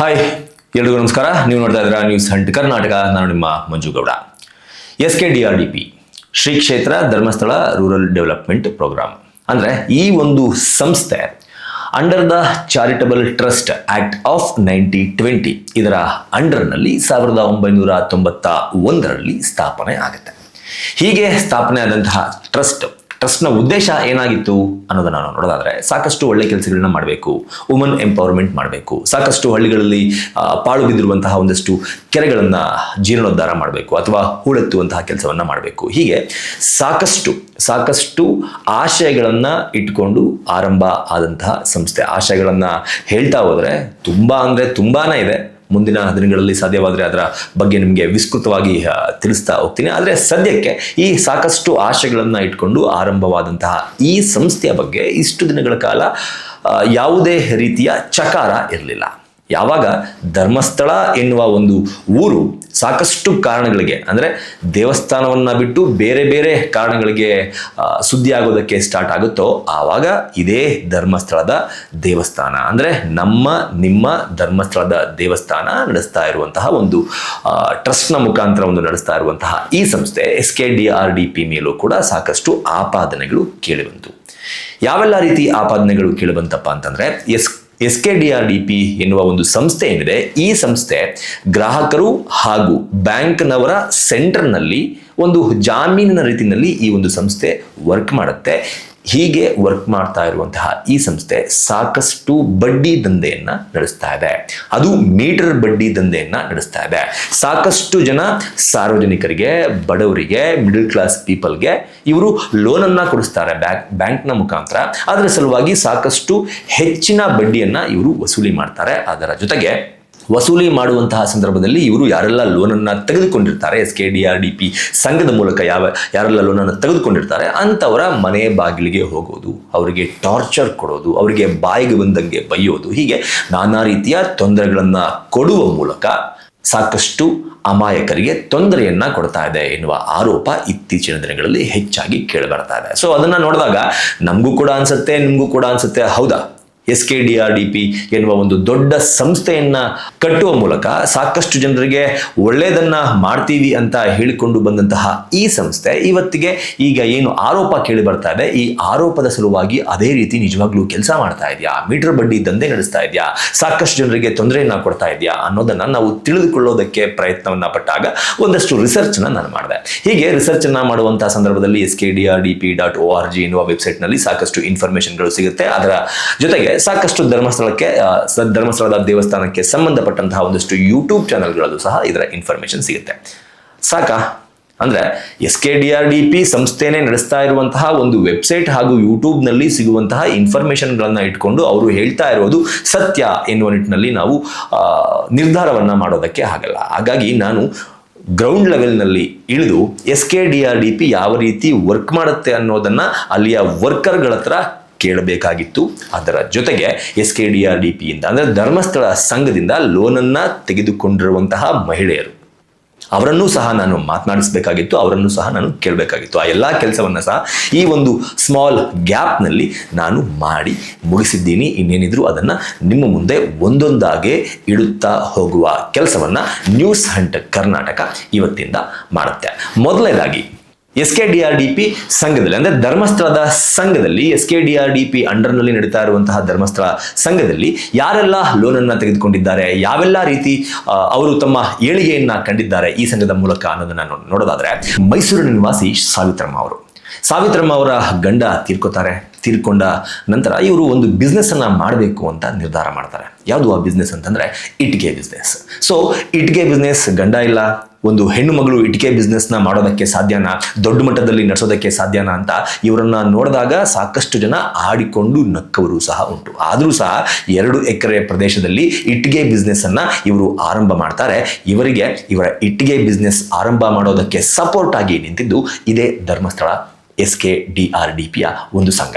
Hi ಎಲ್ರಿಗೂ ನಮಸ್ಕಾರ. ನೀವು ನೋಡ್ತಾ ಇದ್ದೀರಾ ನ್ಯೂಸ್ ಹಂಟ್ ಕರ್ನಾಟಕ. ನಾನು ನಿಮ್ಮ Manjugowda S K D R D P Shri Kshetra Dharmasthala rural development programme ಅಂದರೆ ಈ ಒಂದು ಸಂಸ್ಥೆ under the charitable trust act of ninety twenty ಇದರ ಅಂಡರ್ನಲ್ಲಿ ಸಾವಿರದ ಒಂಬೈನೂರ ತೊಂಬತ್ತ ಒಂದರಲ್ಲಿ ಸ್ಥಾಪನೆ ಆಗುತ್ತೆ. ಹೀಗೆ ಸ್ಥಾಪನೆ ಆದಂತಹ ಟ್ರಸ್ಟ್ ಟ್ರಸ್ಟ್ನ ಉದ್ದೇಶ ಏನಾಗಿತ್ತು ಅನ್ನೋದನ್ನ ನಾವು ನೋಡೋದಾದ್ರೆ ಸಾಕಷ್ಟು ಒಳ್ಳೆ ಕೆಲಸಗಳನ್ನ ಮಾಡಬೇಕು ವುಮನ್ ಎಂಪವರ್ಮೆಂಟ್ ಮಾಡಬೇಕು. ಸಾಕಷ್ಟು ಹಳ್ಳಿಗಳಲ್ಲಿ ಪಾಳು ಬಿದ್ದಿರುವಂತಹ ಒಂದಷ್ಟು ಕೆರೆಗಳನ್ನು ಜೀರ್ಣೋದ್ಧಾರ ಮಾಡಬೇಕು ಅಥವಾ ಹೂಳೆತ್ತುವಂತಹ ಕೆಲಸವನ್ನ ಮಾಡಬೇಕು. ಹೀಗೆ ಸಾಕಷ್ಟು ಸಾಕಷ್ಟು ಆಶಯಗಳನ್ನು ಇಟ್ಕೊಂಡು ಆರಂಭ ಆದಂತಹ ಸಂಸ್ಥೆ. ಆಶಯಗಳನ್ನು ಹೇಳ್ತಾ ಹೋದರೆ ತುಂಬ ಅಂದರೆ ತುಂಬಾನೇ ಇದೆ. ಮುಂದಿನ ದಿನಗಳಲ್ಲಿ ಸಾಧ್ಯವಾದರೆ ಅದರ ಬಗ್ಗೆ ನಿಮಗೆ ವಿಸ್ತೃತವಾಗಿ ತಿಳಿಸ್ತಾ ಹೋಗ್ತೀನಿ. ಆದರೆ ಸದ್ಯಕ್ಕೆ ಈ ಸಾಕಷ್ಟು ಆಶೆಗಳನ್ನು ಇಟ್ಕೊಂಡು ಆರಂಭವಾದಂತಹ ಈ ಸಂಸ್ಥೆಯ ಬಗ್ಗೆ ಇಷ್ಟು ದಿನಗಳ ಕಾಲ ಯಾವುದೇ ರೀತಿಯ ಚಕಾರ ಇರಲಿಲ್ಲ. ಯಾವಾಗ ಧರ್ಮಸ್ಥಳ ಎನ್ನುವ ಒಂದು ಊರು ಸಾಕಷ್ಟು ಕಾರಣಗಳಿಗೆ, ಅಂದರೆ ದೇವಸ್ಥಾನವನ್ನು ಬಿಟ್ಟು ಬೇರೆ ಬೇರೆ ಕಾರಣಗಳಿಗೆ ಸುದ್ದಿ ಆಗೋದಕ್ಕೆ ಸ್ಟಾರ್ಟ್ ಆಗುತ್ತೋ, ಆವಾಗ ಇದೇ ಧರ್ಮಸ್ಥಳದ ದೇವಸ್ಥಾನ. ಅಂದರೆ ನಮ್ಮ, ನಿಮ್ಮ ಧರ್ಮಸ್ಥಳದ ದೇವಸ್ಥಾನ ನಡೆಸ್ತಾ ಇರುವಂತಹ ಒಂದು ಟ್ರಸ್ಟ್ನ ಮುಖಾಂತರ ಒಂದು ನಡೆಸ್ತಾ ಇರುವಂತಹ ಈ ಸಂಸ್ಥೆ S K D R D P ಮೇಲೂ ಕೂಡ ಸಾಕಷ್ಟು ಆಪಾದನೆಗಳು ಕೇಳಿಬಂತು ಯಾವೆಲ್ಲ ರೀತಿ ಆಪಾದನೆಗಳು ಕೇಳಿಬಂತಪ್ಪ ಅಂತಂದ್ರೆ S S K D R D P ಎನ್ನುವ ಒಂದು ಸಂಸ್ಥೆ ಏನಿದೆ, ಈ ಸಂಸ್ಥೆ ಗ್ರಾಹಕರು ಹಾಗೂ ಬ್ಯಾಂಕ್ನವರ ಸೆಂಟರ್ನಲ್ಲಿ ಒಂದು ಜಾಮೀನಿನ ರೀತಿಯಲ್ಲಿ ಈ ಒಂದು ಸಂಸ್ಥೆ ವರ್ಕ್ ಮಾಡುತ್ತೆ. ಹೀಗೆ ವರ್ಕ್ ಮಾಡ್ತಾ ಇರುವಂತಹ ಈ ಸಂಸ್ಥೆ ಸಾಕಷ್ಟು ಬಡ್ಡಿ ದಂಧೆಯನ್ನ ನಡೆಸ್ತಾ ಇದೆ. ಅದು ಮೀಟರ್ ಬಡ್ಡಿ ದಂಧೆಯನ್ನ ನಡೆಸ್ತಾ ಇದೆ. ಸಾಕಷ್ಟು ಜನ ಸಾರ್ವಜನಿಕರಿಗೆ, ಬಡವರಿಗೆ ಮಿಡಲ್ ಕ್ಲಾಸ್ ಪೀಪಲ್ಗೆ ಇವರು ಲೋನನ್ನು ಕೊಡಿಸ್ತಾರೆ ಬ್ಯಾಂಕ್ ಬ್ಯಾಂಕ್ನ ಮುಖಾಂತರ. ಅದರ ಸಲುವಾಗಿ ಸಾಕಷ್ಟು ಹೆಚ್ಚಿನ ಬಡ್ಡಿಯನ್ನ ಇವರು ವಸೂಲಿ ಮಾಡ್ತಾರೆ. ಅದರ ಜೊತೆಗೆ ವಸೂಲಿ ಮಾಡುವಂತಹ ಸಂದರ್ಭದಲ್ಲಿ ಇವರು ಯಾರೆಲ್ಲ ಲೋನನ್ನು ತೆಗೆದುಕೊಂಡಿರ್ತಾರೆ S K D R D P ಸಂಘದ ಮೂಲಕ ಯಾವ, ಯಾರೆಲ್ಲ ಲೋನನ್ನು ತೆಗೆದುಕೊಂಡಿರ್ತಾರೆ ಅಂಥವರ ಮನೆ ಬಾಗಿಲಿಗೆ ಹೋಗೋದು, ಅವರಿಗೆ ಟಾರ್ಚರ್ ಕೊಡೋದು, ಅವರಿಗೆ ಬಾಯಿಗೆ ಬಂದಂಗೆ ಬೈಯೋದು, ಹೀಗೆ ನಾನಾ ರೀತಿಯ ತೊಂದರೆಗಳನ್ನು ಕೊಡುವ ಮೂಲಕ ಸಾಕಷ್ಟು ಅಮಾಯಕರಿಗೆ ತೊಂದರೆಯನ್ನ ಕೊಡ್ತಾ ಇದೆ ಎನ್ನುವ ಆರೋಪ ಇತ್ತೀಚಿನ ದಿನಗಳಲ್ಲಿ ಹೆಚ್ಚಾಗಿ ಕೇಳಿಬರ್ತಾ ಇದೆ. ಸೊ ಅದನ್ನ ನೋಡಿದಾಗ ನಮಗೂ ಕೂಡ ಅನ್ಸುತ್ತೆ, ನಿಮಗೂ ಕೂಡ ಅನ್ಸುತ್ತೆ, ಹೌದಾ? S K D R D P ಎನ್ನುವ ಒಂದು ದೊಡ್ಡ ಸಂಸ್ಥೆಯನ್ನ ಕಟ್ಟುವ ಮೂಲಕ ಸಾಕಷ್ಟು ಜನರಿಗೆ ಒಳ್ಳೆಯದನ್ನ ಮಾಡ್ತೀವಿ ಅಂತ ಹೇಳಿಕೊಂಡು ಬಂದಂತಹ ಈ ಸಂಸ್ಥೆ ಇವತ್ತಿಗೆ ಈಗ ಏನು ಆರೋಪ ಕೇಳಿ ಬರ್ತಾ ಇದೆ, ಈ ಆರೋಪದ ಸಲುವಾಗಿ ಅದೇ ರೀತಿ ನಿಜವಾಗ್ಲೂ ಕೆಲಸ ಮಾಡ್ತಾ ಇದೆಯಾ? ಮೀಟರ್ ಬಡ್ಡಿ ದಂಧೆ ನಡೆಸ್ತಾ ಇದೆಯಾ? ಸಾಕಷ್ಟು ಜನರಿಗೆ ತೊಂದರೆಯನ್ನ ಕೊಡ್ತಾ ಇದೆಯಾ ಅನ್ನೋದನ್ನ ನಾವು ತಿಳಿದುಕೊಳ್ಳೋದಕ್ಕೆ ಪ್ರಯತ್ನವನ್ನ ಪಟ್ಟಾಗ ಒಂದಷ್ಟು ರಿಸರ್ಚ್ನ ನಾನು ಮಾಡಿದೆ. ಹೀಗೆ ರಿಸರ್ಚ್ ಅನ್ನ ಮಾಡುವಂತಹ ಸಂದರ್ಭದಲ್ಲಿ S K D R D P dot O R G ಎನ್ನುವ ವೆಬ್ಸೈಟ್ನಲ್ಲಿ ಸಾಕಷ್ಟು ಇನ್ಫಾರ್ಮೇಷನ್ಗಳು ಸಿಗುತ್ತೆ. ಅದರ ಜೊತೆಗೆ ಸಾಕಷ್ಟು ಧರ್ಮಸ್ಥಳಕ್ಕೆ ಧರ್ಮಸ್ಥಳದ ದೇವಸ್ಥಾನಕ್ಕೆ ಸಂಬಂಧಪಟ್ಟಂತಹ ಒಂದಷ್ಟು ಯೂಟ್ಯೂಬ್ ಚಾನೆಲ್ಗಳಲ್ಲೂ ಸಹ ಇದರ ಇನ್ಫಾರ್ಮೇಶನ್ ಸಿಗುತ್ತೆ. ಸಾಕಾ? ಅಂದ್ರೆ S K D R D P ಸಂಸ್ಥೆನೇ ನಡೆಸ್ತಾ ಇರುವಂತಹ ಒಂದು ವೆಬ್ಸೈಟ್ ಹಾಗೂ ಯೂಟ್ಯೂಬ್ನಲ್ಲಿ ಸಿಗುವಂತಹ ಇನ್ಫಾರ್ಮೇಷನ್ಗಳನ್ನ ಇಟ್ಕೊಂಡು ಅವರು ಹೇಳ್ತಾ ಇರೋದು ಸತ್ಯ ಎನ್ನುವ ನಿಟ್ಟಿನಲ್ಲಿ ನಾವು ನಿರ್ಧಾರವನ್ನ ಮಾಡೋದಕ್ಕೆ ಆಗಲ್ಲ. ಹಾಗಾಗಿ ನಾನು ಗ್ರೌಂಡ್ ಲೆವೆಲ್ನಲ್ಲಿ ಇಳಿದು S K D R D P ಯಾವ ರೀತಿ ವರ್ಕ್ ಮಾಡುತ್ತೆ ಅನ್ನೋದನ್ನ ಅಲ್ಲಿಯ ವರ್ಕರ್ಗಳ ಹತ್ರ ಕೇಳಬೇಕಾಗಿತ್ತು. ಅದರ ಜೊತೆಗೆ S K D R D ಪಿಯಿಂದ, ಅಂದರೆ ಧರ್ಮಸ್ಥಳ ಸಂಘದಿಂದ ಲೋನನ್ನು ತೆಗೆದುಕೊಂಡಿರುವಂತಹ ಮಹಿಳೆಯರು. ಅವರನ್ನೂ ಸಹ ನಾನು ಮಾತನಾಡಿಸಬೇಕಾಗಿತ್ತು, ಅವರನ್ನು ಸಹ ನಾನು ಕೇಳಬೇಕಾಗಿತ್ತು. ಆ ಎಲ್ಲ ಕೆಲಸವನ್ನು ಸಹ ಈ ಒಂದು ಸ್ಮಾಲ್ ಗ್ಯಾಪ್ನಲ್ಲಿ ನಾನು ಮಾಡಿ ಮುಗಿಸಿದ್ದೀನಿ. ಇನ್ನೇನಿದ್ರು ಅದನ್ನು ನಿಮ್ಮ ಮುಂದೆ ಒಂದೊಂದಾಗೆ ಇಡುತ್ತಾ ಹೋಗುವ ಕೆಲಸವನ್ನು ನ್ಯೂಸ್ ಹಂಟ್ ಕರ್ನಾಟಕ ಇವತ್ತಿಂದ ಮಾಡುತ್ತೆ. ಮೊದಲನೇದಾಗಿ S K D R D P ಸಂಘದಲ್ಲಿ, ಅಂದ್ರೆ ಧರ್ಮಸ್ಥಳದ ಸಂಘದಲ್ಲಿ S K D R D P ಅಂಡರ್ನಲ್ಲಿ ನಡೀತಾ ಇರುವಂತಹ ಧರ್ಮಸ್ಥಳ ಸಂಘದಲ್ಲಿ ಯಾರೆಲ್ಲ ಲೋನನ್ನ ತೆಗೆದುಕೊಂಡಿದ್ದಾರೆ, ಯಾವೆಲ್ಲ ರೀತಿ ಅವರು ತಮ್ಮ ಏಳಿಗೆಯನ್ನ ಕಂಡಿದ್ದಾರೆ ಈ ಸಂಘದ ಮೂಲಕ ಅನ್ನೋದನ್ನ ನೋಡೋದಾದ್ರೆ ಮೈಸೂರಿನ ನಿವಾಸಿ ಸಾವಿತ್ರಮ್ಮ ಅವರು. ಸಾವಿತ್ರಮ್ಮ ಅವರ ಗಂಡ ತೀರ್ಕೋತಾರೆ, ತೀರ್ಕೊಂಡ ನಂತರ ಇವರು ಒಂದು ಬಿಸ್ನೆಸ್ ಅನ್ನ ಮಾಡಬೇಕು ಅಂತ ನಿರ್ಧಾರ ಮಾಡ್ತಾರೆ. ಯಾವುದು ಆ ಬಿಸ್ನೆಸ್ ಅಂತಂದ್ರೆ ಇಟ್ಗೆ ಬಿಸ್ನೆಸ್ ಸೊ ಇಟ್ಗೆ ಬಿಸ್ನೆಸ್ ಗಂಡ ಇಲ್ಲ ಒಂದು ಹೆಣ್ಣು ಮಗಳು ಇಟ್ಟಿಗೆ ಬಿಸ್ನೆಸ್ನ ಮಾಡೋದಕ್ಕೆ ಸಾಧ್ಯನಾ? ದೊಡ್ಡ ಮಟ್ಟದಲ್ಲಿ ನಡೆಸೋದಕ್ಕೆ ಸಾಧ್ಯನಾ ಅಂತ ಇವರನ್ನ ನೋಡಿದಾಗ ಸಾಕಷ್ಟು ಜನ ಆಡಿಕೊಂಡು ನಕ್ಕವರು ಸಹ ಉಂಟು. ಆದರೂ ಸಹ ಎರಡು ಎಕರೆ ಪ್ರದೇಶದಲ್ಲಿ ಇಟ್ಟಿಗೆ ಬಿಸ್ನೆಸ್ ಅನ್ನ ಇವರು ಆರಂಭ ಮಾಡ್ತಾರೆ. ಇವರಿಗೆ ಇವರ ಇಟ್ಟಿಗೆ ಬಿಸ್ನೆಸ್ ಆರಂಭ ಮಾಡೋದಕ್ಕೆ ಸಪೋರ್ಟ್ ಆಗಿ ನಿಂತಿದ್ದು ಇದೇ Dharmasthala. S K D R D ಪಿಯ ಒಂದು ಸಂಘ.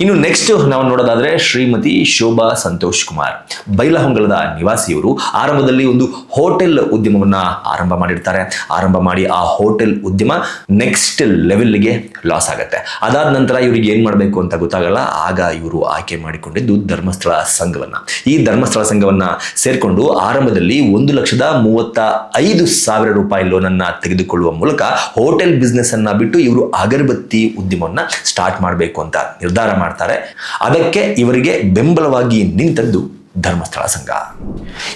ಇನ್ನು ನೆಕ್ಸ್ಟ್ ನಾವು ನೋಡೋದಾದ್ರೆ ಶ್ರೀಮತಿ ಶೋಭಾ ಸಂತೋಷ್ ಕುಮಾರ್. ಬೈಲಹೊಂಗಲದ ನಿವಾಸಿಯವರು ಆರಂಭದಲ್ಲಿ ಒಂದು ಹೋಟೆಲ್ ಉದ್ಯಮವನ್ನ ಆರಂಭ ಮಾಡಿರ್ತಾರೆ. ಆರಂಭ ಮಾಡಿ ಆ ಹೋಟೆಲ್ ಉದ್ಯಮ ನೆಕ್ಸ್ಟ್ ಲೆವೆಲ್ಗೆ ಲಾಸ್ ಆಗುತ್ತೆ. ಅದಾದ ನಂತರ ಇವರಿಗೆ ಏನ್ ಮಾಡಬೇಕು ಅಂತ ಗೊತ್ತಾಗಲ್ಲ. ಆಗ ಇವರು ಆಯ್ಕೆ ಮಾಡಿಕೊಂಡಿದ್ದು ಧರ್ಮಸ್ಥಳ ಸಂಘವನ್ನ. ಈ ಧರ್ಮಸ್ಥಳ ಸಂಘವನ್ನ ಸೇರ್ಕೊಂಡು ಆರಂಭದಲ್ಲಿ ಒಂದು ಲಕ್ಷದ ಮೂವತ್ತ ಐದು ಸಾವಿರ ರೂಪಾಯಿ ಲೋನ್ ಅನ್ನ ತೆಗೆದುಕೊಳ್ಳುವ ಮೂಲಕ ಹೋಟೆಲ್ ಬಿಸ್ನೆಸ್ ಅನ್ನ ಬಿಟ್ಟು ಇವರು ಅಗರಬತ್ತಿ ಉದ್ಯಮವನ್ನ ಸ್ಟಾರ್ಟ್ ಮಾಡಬೇಕು ಅಂತ ನಿರ್ಧಾರ ಮಾಡ್ತಾರೆ. ಅದಕ್ಕೆ ಇವರಿಗೆ ಬೆಂಬಲವಾಗಿ ನಿಂತದ್ದು ಧರ್ಮಸ್ಥಳ ಸಂಘ.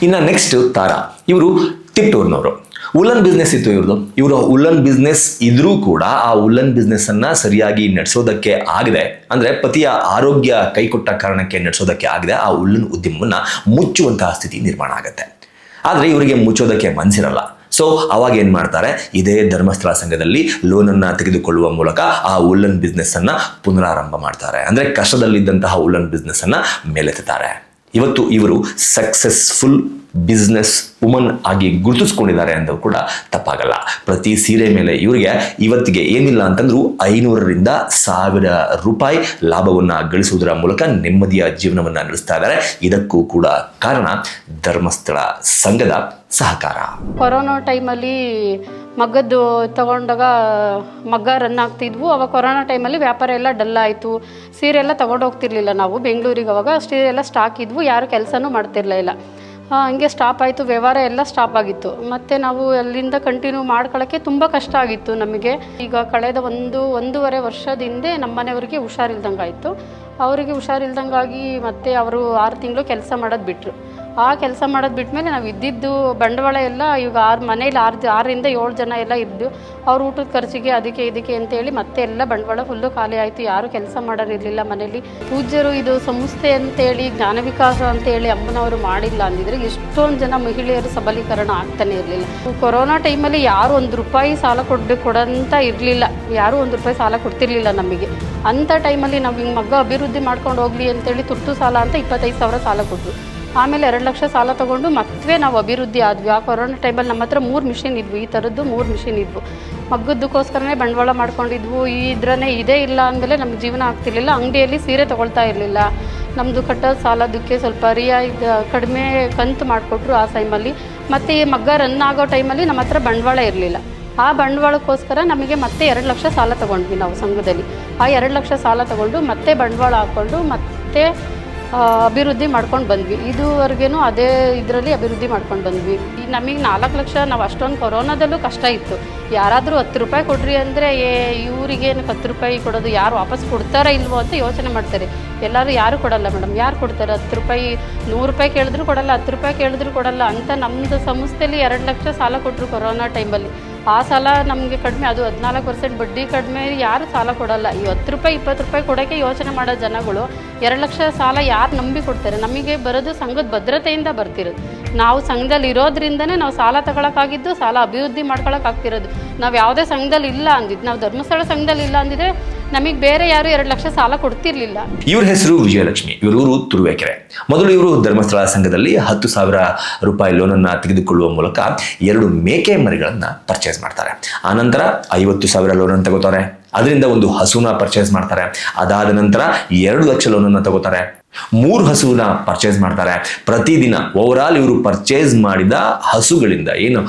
ಇನ್ನು ನೆಕ್ಸ್ಟ್ ತಾರಾ, ಇವರು ತಿಟ್ಟೂರ್ನವರು. ಉಲನ್ ಬಿಸ್ನೆಸ್ ಇತ್ತು ಇವ್ರದ್ದು ಇವರು ಉಲ್ಲನ್ ಬಿಸ್ನೆಸ್ ಇದ್ರೂ ಕೂಡ ಆ ಉಲ್ಲನ್ ಬಿಸ್ನೆಸ್ ಅನ್ನ ಸರಿಯಾಗಿ ನಡೆಸೋದಕ್ಕೆ ಆಗದೆ. ಅಂದ್ರೆ ಪತಿಯ ಆರೋಗ್ಯ ಕೈಕೊಟ್ಟ ಕಾರಣಕ್ಕೆ ನಡೆಸೋದಕ್ಕೆ ಆಗದೆ. ಆ ಉಲ್ಲನ್ ಉದ್ಯಮವನ್ನ ಮುಚ್ಚುವಂತಹ ಸ್ಥಿತಿ ನಿರ್ಮಾಣ ಆಗುತ್ತೆ. ಆದರೆ ಇವರಿಗೆ ಮುಚ್ಚೋದಕ್ಕೆ ಮನ್ಸಿರಲ್ಲ. ಸೊ ಅವಾಗ ಏನ್ ಮಾಡ್ತಾರೆ? ಇದೇ ಧರ್ಮಸ್ಥಳ ಸಂಘದಲ್ಲಿ ಲೋನ್ ಅನ್ನ ತೆಗೆದುಕೊಳ್ಳುವ ಮೂಲಕ ಆ ಉಲ್ಲನ್ ಬಿಸ್ನೆಸ್ ಅನ್ನ ಪುನರಾರಂಭ ಮಾಡ್ತಾರೆ. ಅಂದ್ರೆ ಕಷ್ಟದಲ್ಲಿದ್ದಂತಹ ಉಲ್ಲನ್ ಬಿಸ್ನೆಸ್ ಅನ್ನ ಮೇಲೆತ್ತುತ್ತಾರೆ ಇವತ್ತು ಇವರು ಸಕ್ಸಸ್ಫುಲ್ ಬಿಸ್ನೆಸ್ ವುಮನ್ ಆಗಿ ಗುರುತಿಸ್ಕೊಂಡಿದ್ದಾರೆ ಅಂದರೂ ಕೂಡ ತಪ್ಪಾಗಲ್ಲ. ಪ್ರತಿ ಸೀರೆ ಮೇಲೆ ಇವರಿಗೆ ಇವತ್ತಿಗೆ ಏನಿಲ್ಲ ಅಂತಂದ್ರೂ ಐನೂರರಿಂದ ಸಾವಿರ ರೂಪಾಯಿ ಲಾಭವನ್ನ ಗಳಿಸುವುದರ ಮೂಲಕ ನೆಮ್ಮದಿಯ ಜೀವನವನ್ನ ನಡೆಸ್ತಾ ಇದ್ದಾರೆ. ಇದಕ್ಕೂ ಕೂಡ ಕಾರಣ ಧರ್ಮಸ್ಥಳ ಸಂಘದ ಸಹಕಾರ. ಕೊರೋನಾ ಟೈಮಲ್ಲಿ ಮಗ್ಗದ್ದು ತಗೊಂಡಾಗ ಮಗ್ಗ ರನ್ ಆಗ್ತಿದ್ವು. ಅವಾಗ ಕೊರೋನಾ ಟೈಮಲ್ಲಿ ವ್ಯಾಪಾರ ಎಲ್ಲ ಡಲ್ ಆಯಿತು. ಸೀರೆ ಎಲ್ಲ ತಗೊಂಡು ಹೋಗ್ತಿರ್ಲಿಲ್ಲ ನಾವು. ಬೆಂಗಳೂರಿಗೆ ಅವಾಗ ಸೀರೆ ಎಲ್ಲ ಸ್ಟಾಕ್ ಇದ್ವು. ಯಾರು ಕೆಲಸನೂ ಮಾಡ್ತಿರ್ಲಿಲ್ಲ ಹಂಗೆ ಸ್ಟಾಪ್ ಆಯಿತು. ವ್ಯವಹಾರ ಎಲ್ಲ ಸ್ಟಾಪ್ ಆಗಿತ್ತು. ಮತ್ತು ನಾವು ಅಲ್ಲಿಂದ ಕಂಟಿನ್ಯೂ ಮಾಡ್ಕೊಳ್ಳೋಕ್ಕೆ ತುಂಬ ಕಷ್ಟ ಆಗಿತ್ತು ನಮಗೆ. ಈಗ ಕಳೆದ ಒಂದು, ಒಂದೂವರೆ ವರ್ಷದ ಹಿಂದೆ ನಮ್ಮ ಮನೆಯವ್ರಿಗೆ ಹುಷಾರಿಲ್ದಂಗೆ ಆಯಿತು ಅವರಿಗೆ ಹುಷಾರಿಲ್ದಂಗಾಗಿ ಮತ್ತೆ ಅವರು ಆರು ತಿಂಗಳು ಕೆಲಸ ಮಾಡೋದು ಬಿಟ್ಟರು ಆ ಕೆಲಸ ಮಾಡೋದು ಬಿಟ್ಮೇಲೆ ನಾವು ಇದ್ದಿದ್ದು ಬಂಡವಾಳ ಎಲ್ಲ ಇವಾಗ ಆರು ಮನೇಲಿ ಆರು ಆರರಿಂದ ಏಳು ಜನ ಎಲ್ಲ ಇದ್ದು ಅವ್ರ ಊಟದ ಖರ್ಚಿಗೆ ಅದಕ್ಕೆ ಇದಕ್ಕೆ ಅಂತೇಳಿ ಮತ್ತೆ ಎಲ್ಲ ಬಂಡವಾಳ ಫುಲ್ಲು ಖಾಲಿ ಆಯಿತು. ಯಾರು ಕೆಲಸ ಮಾಡೋರಿರಲಿಲ್ಲ ಮನೇಲಿ. ಪೂಜ್ಯರು ಇದು ಸಂಸ್ಥೆ ಅಂತೇಳಿ ಜ್ಞಾನ ವಿಕಾಸ ಅಂತೇಳಿ ಅಮ್ಮನವರು ಮಾಡಿಲ್ಲ ಅಂದಿದ್ರೆ ಎಷ್ಟೊಂದು ಜನ ಮಹಿಳೆಯರು ಸಬಲೀಕರಣ ಆಗ್ತಾನೆ ಇರಲಿಲ್ಲ. ಕೊರೋನಾ ಟೈಮಲ್ಲಿ ಯಾರು ಒಂದು ರೂಪಾಯಿ ಸಾಲ ಕೊಡ್ಬೇಕು ಕೊಡಂತ ಇರಲಿಲ್ಲ. ಯಾರು ಒಂದು ರೂಪಾಯಿ ಸಾಲ ಕೊಡ್ತಿರ್ಲಿಲ್ಲ ನಮಗೆ. ಅಂಥ ಟೈಮಲ್ಲಿ ನಾವು ಹಿಂಗೆ ಮಗ ಅಭಿವೃದ್ಧಿ ಮಾಡ್ಕೊಂಡು ಹೋಗ್ಲಿ ಅಂತೇಳಿ ತುರ್ತು ಸಾಲ ಅಂತ ಇಪ್ಪತ್ತೈದು ಸಾವಿರ ಸಾಲ ಕೊಟ್ಟರು ಆಮೇಲೆ ಎರಡು ಲಕ್ಷ ಸಾಲ ತಗೊಂಡು ಮತ್ತೆ ನಾವು ಅಭಿವೃದ್ಧಿ ಆದ್ವಿ. ಆ ಕೊರೋನಾ ಟೈಮಲ್ಲಿ ನಮ್ಮ ಹತ್ರ ಮೂರು ಮಿಷಿನ್ ಇದ್ವು. ಈ ಥರದ್ದು ಮೂರು ಮಿಷಿನ್ ಇದ್ವು. ಮಗ್ಗದ್ದಕ್ಕೋಸ್ಕರನೇ ಬಂಡವಾಳ ಮಾಡ್ಕೊಂಡಿದ್ವು. ಈ ಇದ್ರನೇ ಇದೇ ಇಲ್ಲ ಅಂದಮೇಲೆ ನಮ್ಗೆ ಜೀವನ ಆಗ್ತಿರ್ಲಿಲ್ಲ. ಅಂಗಡಿಯಲ್ಲಿ ಸೀರೆ ತೊಗೊಳ್ತಾ ಇರಲಿಲ್ಲ. ನಮ್ಮದು ಕಟ್ಟೋ ಸಾಲದಕ್ಕೆ ಸ್ವಲ್ಪ ರಿಯಾಯಿತಿ ಕಡಿಮೆ ಕಂತು ಮಾಡಿಕೊಟ್ರು ಆ ಟೈಮಲ್ಲಿ ಮತ್ತು ಈ ಮಗ್ಗ ರನ್ ಆಗೋ ಟೈಮಲ್ಲಿ ನಮ್ಮ ಹತ್ರ ಬಂಡವಾಳ ಇರಲಿಲ್ಲ. ಆ ಬಂಡವಾಳಕ್ಕೋಸ್ಕರ ನಮಗೆ ಮತ್ತೆ ಎರಡು ಲಕ್ಷ ಸಾಲ ತಗೊಂಡ್ವಿ ನಾವು ಸಂಘದಲ್ಲಿ. ಆ ಎರಡು ಲಕ್ಷ ಸಾಲ ತಗೊಂಡು ಮತ್ತೆ ಬಂಡವಾಳ ಹಾಕ್ಕೊಂಡು ಮತ್ತೆ ಅಭಿವೃದ್ಧಿ ಮಾಡ್ಕೊಂಡು ಬಂದ್ವಿ. ಇದುವರೆಗೇನು ಅದೇ ಇದರಲ್ಲಿ ಅಭಿವೃದ್ಧಿ ಮಾಡ್ಕೊಂಡು ಬಂದ್ವಿ. ಈ ನಮಗೆ ನಾಲ್ಕು ಲಕ್ಷ ನಾವು ಅಷ್ಟೊಂದು ಕೊರೋನಾದಲ್ಲೂ ಕಷ್ಟ ಇತ್ತು. ಯಾರಾದರೂ ಹತ್ತು ರೂಪಾಯಿ ಕೊಡ್ರಿ ಅಂದರೆ ಏ ಇವರಿಗೇನು ಹತ್ತು ರೂಪಾಯಿ ಕೊಡೋದು, ಯಾರು ವಾಪಸ್ ಕೊಡ್ತಾರಾ ಇಲ್ವೋ ಅಂತ ಯೋಚನೆ ಮಾಡ್ತಾರೆ. ಎಲ್ಲರೂ ಯಾರು ಕೊಡಲ್ಲ ಮೇಡಮ್ ಯಾರು ಕೊಡ್ತಾರೆ? ಹತ್ತು ರೂಪಾಯಿ, ನೂರು ರೂಪಾಯಿ ಕೇಳಿದ್ರು ಕೊಡಲ್ಲ, ಹತ್ತು ರೂಪಾಯಿ ಕೇಳಿದ್ರು ಕೊಡಲ್ಲ ಅಂತ ನಮ್ಮದು ಸಂಸ್ಥೆಯಲ್ಲಿ ಎರಡು ಲಕ್ಷ ಸಾಲ ಕೊಟ್ಟರು ಕೊರೋನಾ ಟೈಮಲ್ಲಿ. ಆ ಸಾಲ ನಮಗೆ ಕಡಿಮೆ, ಅದು ಹದಿನಾಲ್ಕು ಪರ್ಸೆಂಟ್ ಬಡ್ಡಿ ಕಡಿಮೆ, ಯಾರು ಸಾಲ ಕೊಡಲ್ಲ. ಈ ಹತ್ತು ರೂಪಾಯಿ, ಇಪ್ಪತ್ತು ರೂಪಾಯಿ ಕೊಡೋಕ್ಕೆ ಯೋಚನೆ ಮಾಡೋ ಜನಗಳು ಎರಡು ಲಕ್ಷ ಸಾಲ ಯಾರು ನಂಬಿ ಕೊಡ್ತಾರೆ? ನಮಗೆ ಬರೋದು ಸಂಘದ ಭದ್ರತೆಯಿಂದ ಬರ್ತಿರೋದು. ನಾವು ಸಂಘದಲ್ಲಿ ಇರೋದ್ರಿಂದನೇ ನಾವು ಸಾಲ ತಗೊಳಕ್ಕಾಗಿದ್ದು, ಸಾಲ ಅಭಿವೃದ್ಧಿ ಮಾಡ್ಕೊಳಕ್ಕಾಗ್ತಿರೋದು. ನಾವು ಯಾವುದೇ ಸಂಘದಲ್ಲಿ ಇಲ್ಲ ಅಂದಿದ್ದು ನಾವು ಧರ್ಮಸ್ಥಳ ಸಂಘದಲ್ಲಿ ಇಲ್ಲ ಅಂದಿದ್ರೆ ನಮಗೆ ಬೇರೆ ಯಾರು ಎರಡು ಲಕ್ಷ ಸಾಲ ಕೊಡ್ತಿರ್ಲಿಲ್ಲ. ಇವ್ರ ಹೆಸರು ವಿಜಯಲಕ್ಷ್ಮಿ. ಇವರೂರು ತುರುವೇಕೆರೆ. ಮೊದಲು ಇವರು ಧರ್ಮಸ್ಥಳ ಸಂಘದಲ್ಲಿ ಹತ್ತು ಸಾವಿರ ರೂಪಾಯಿ ಲೋನನ್ನ ತೆಗೆದುಕೊಳ್ಳುವ ಮೂಲಕ ಎರಡು ಮೇಕೆ ಮರಿಗಳನ್ನ ಪರ್ಚೇಸ್ ಮಾಡ್ತಾರೆ. ಆನಂತರ ಐವತ್ತು ಸಾವಿರ ಲೋನ್ ತಗೋತಾರೆ. ಅದರಿಂದ ಒಂದು ಹಸುನ ಪರ್ಚೇಸ್ ಮಾಡ್ತಾರೆ. ಅದಾದ ನಂತರ ಎರಡು ಲಕ್ಷ ಲೋನನ್ನ ತಗೋತಾರೆ. ಮೂರು ಹಸುವನ್ನ ಪರ್ಚೇಸ್ ಮಾಡ್ತಾರೆ. ಪ್ರತಿದಿನ ಓವರ್ ಇವರು ಪರ್ಚೇಸ್ ಮಾಡಿದ ಹಸುಗಳಿಂದ ಏನು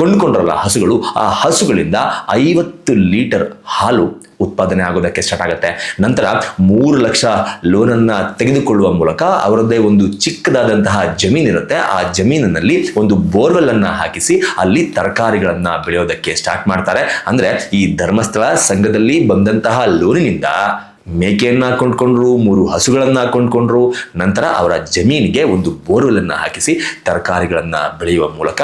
ಕೊಂಡ್ಕೊಂಡ್ರಲ್ಲ ಹಸುಗಳು, ಆ ಹಸುಗಳಿಂದ ಐವತ್ತು ಲೀಟರ್ ಹಾಲು ಉತ್ಪಾದನೆ ಆಗೋದಕ್ಕೆ ಸ್ಟಾರ್ಟ್ ಆಗುತ್ತೆ. ನಂತರ ಮೂರು ಲಕ್ಷ ಲೋನನ್ನು ತೆಗೆದುಕೊಳ್ಳುವ ಮೂಲಕ ಅವರದ್ದೇ ಒಂದು ಚಿಕ್ಕದಾದಂತಹ ಜಮೀನಿರುತ್ತೆ ಆ ಜಮೀನಿನಲ್ಲಿ ಒಂದು ಬೋರ್ವೆಲ್ ಅನ್ನ ಹಾಕಿಸಿ ಅಲ್ಲಿ ತರಕಾರಿಗಳನ್ನು ಬೆಳೆಯೋದಕ್ಕೆ ಸ್ಟಾರ್ಟ್ ಮಾಡ್ತಾರೆ. ಅಂದ್ರೆ ಈ ಧರ್ಮಸ್ಥಳ ಸಂಘದಲ್ಲಿ ಬಂದಂತಹ ಲೋನಿನಿಂದ ಮೇಕೆಯನ್ನ ಹಾಕೊಂಡ್ಕೊಂಡ್ರು, ಮೂರು ಹಸುಗಳನ್ನು ಹಾಕೊಂಡ್ಕೊಂಡ್ರು, ನಂತರ ಅವರ ಜಮೀನಿಗೆ ಒಂದು ಬೋರ್ವೆಲನ್ನು ಹಾಕಿಸಿ ತರಕಾರಿಗಳನ್ನು ಬೆಳೆಯುವ ಮೂಲಕ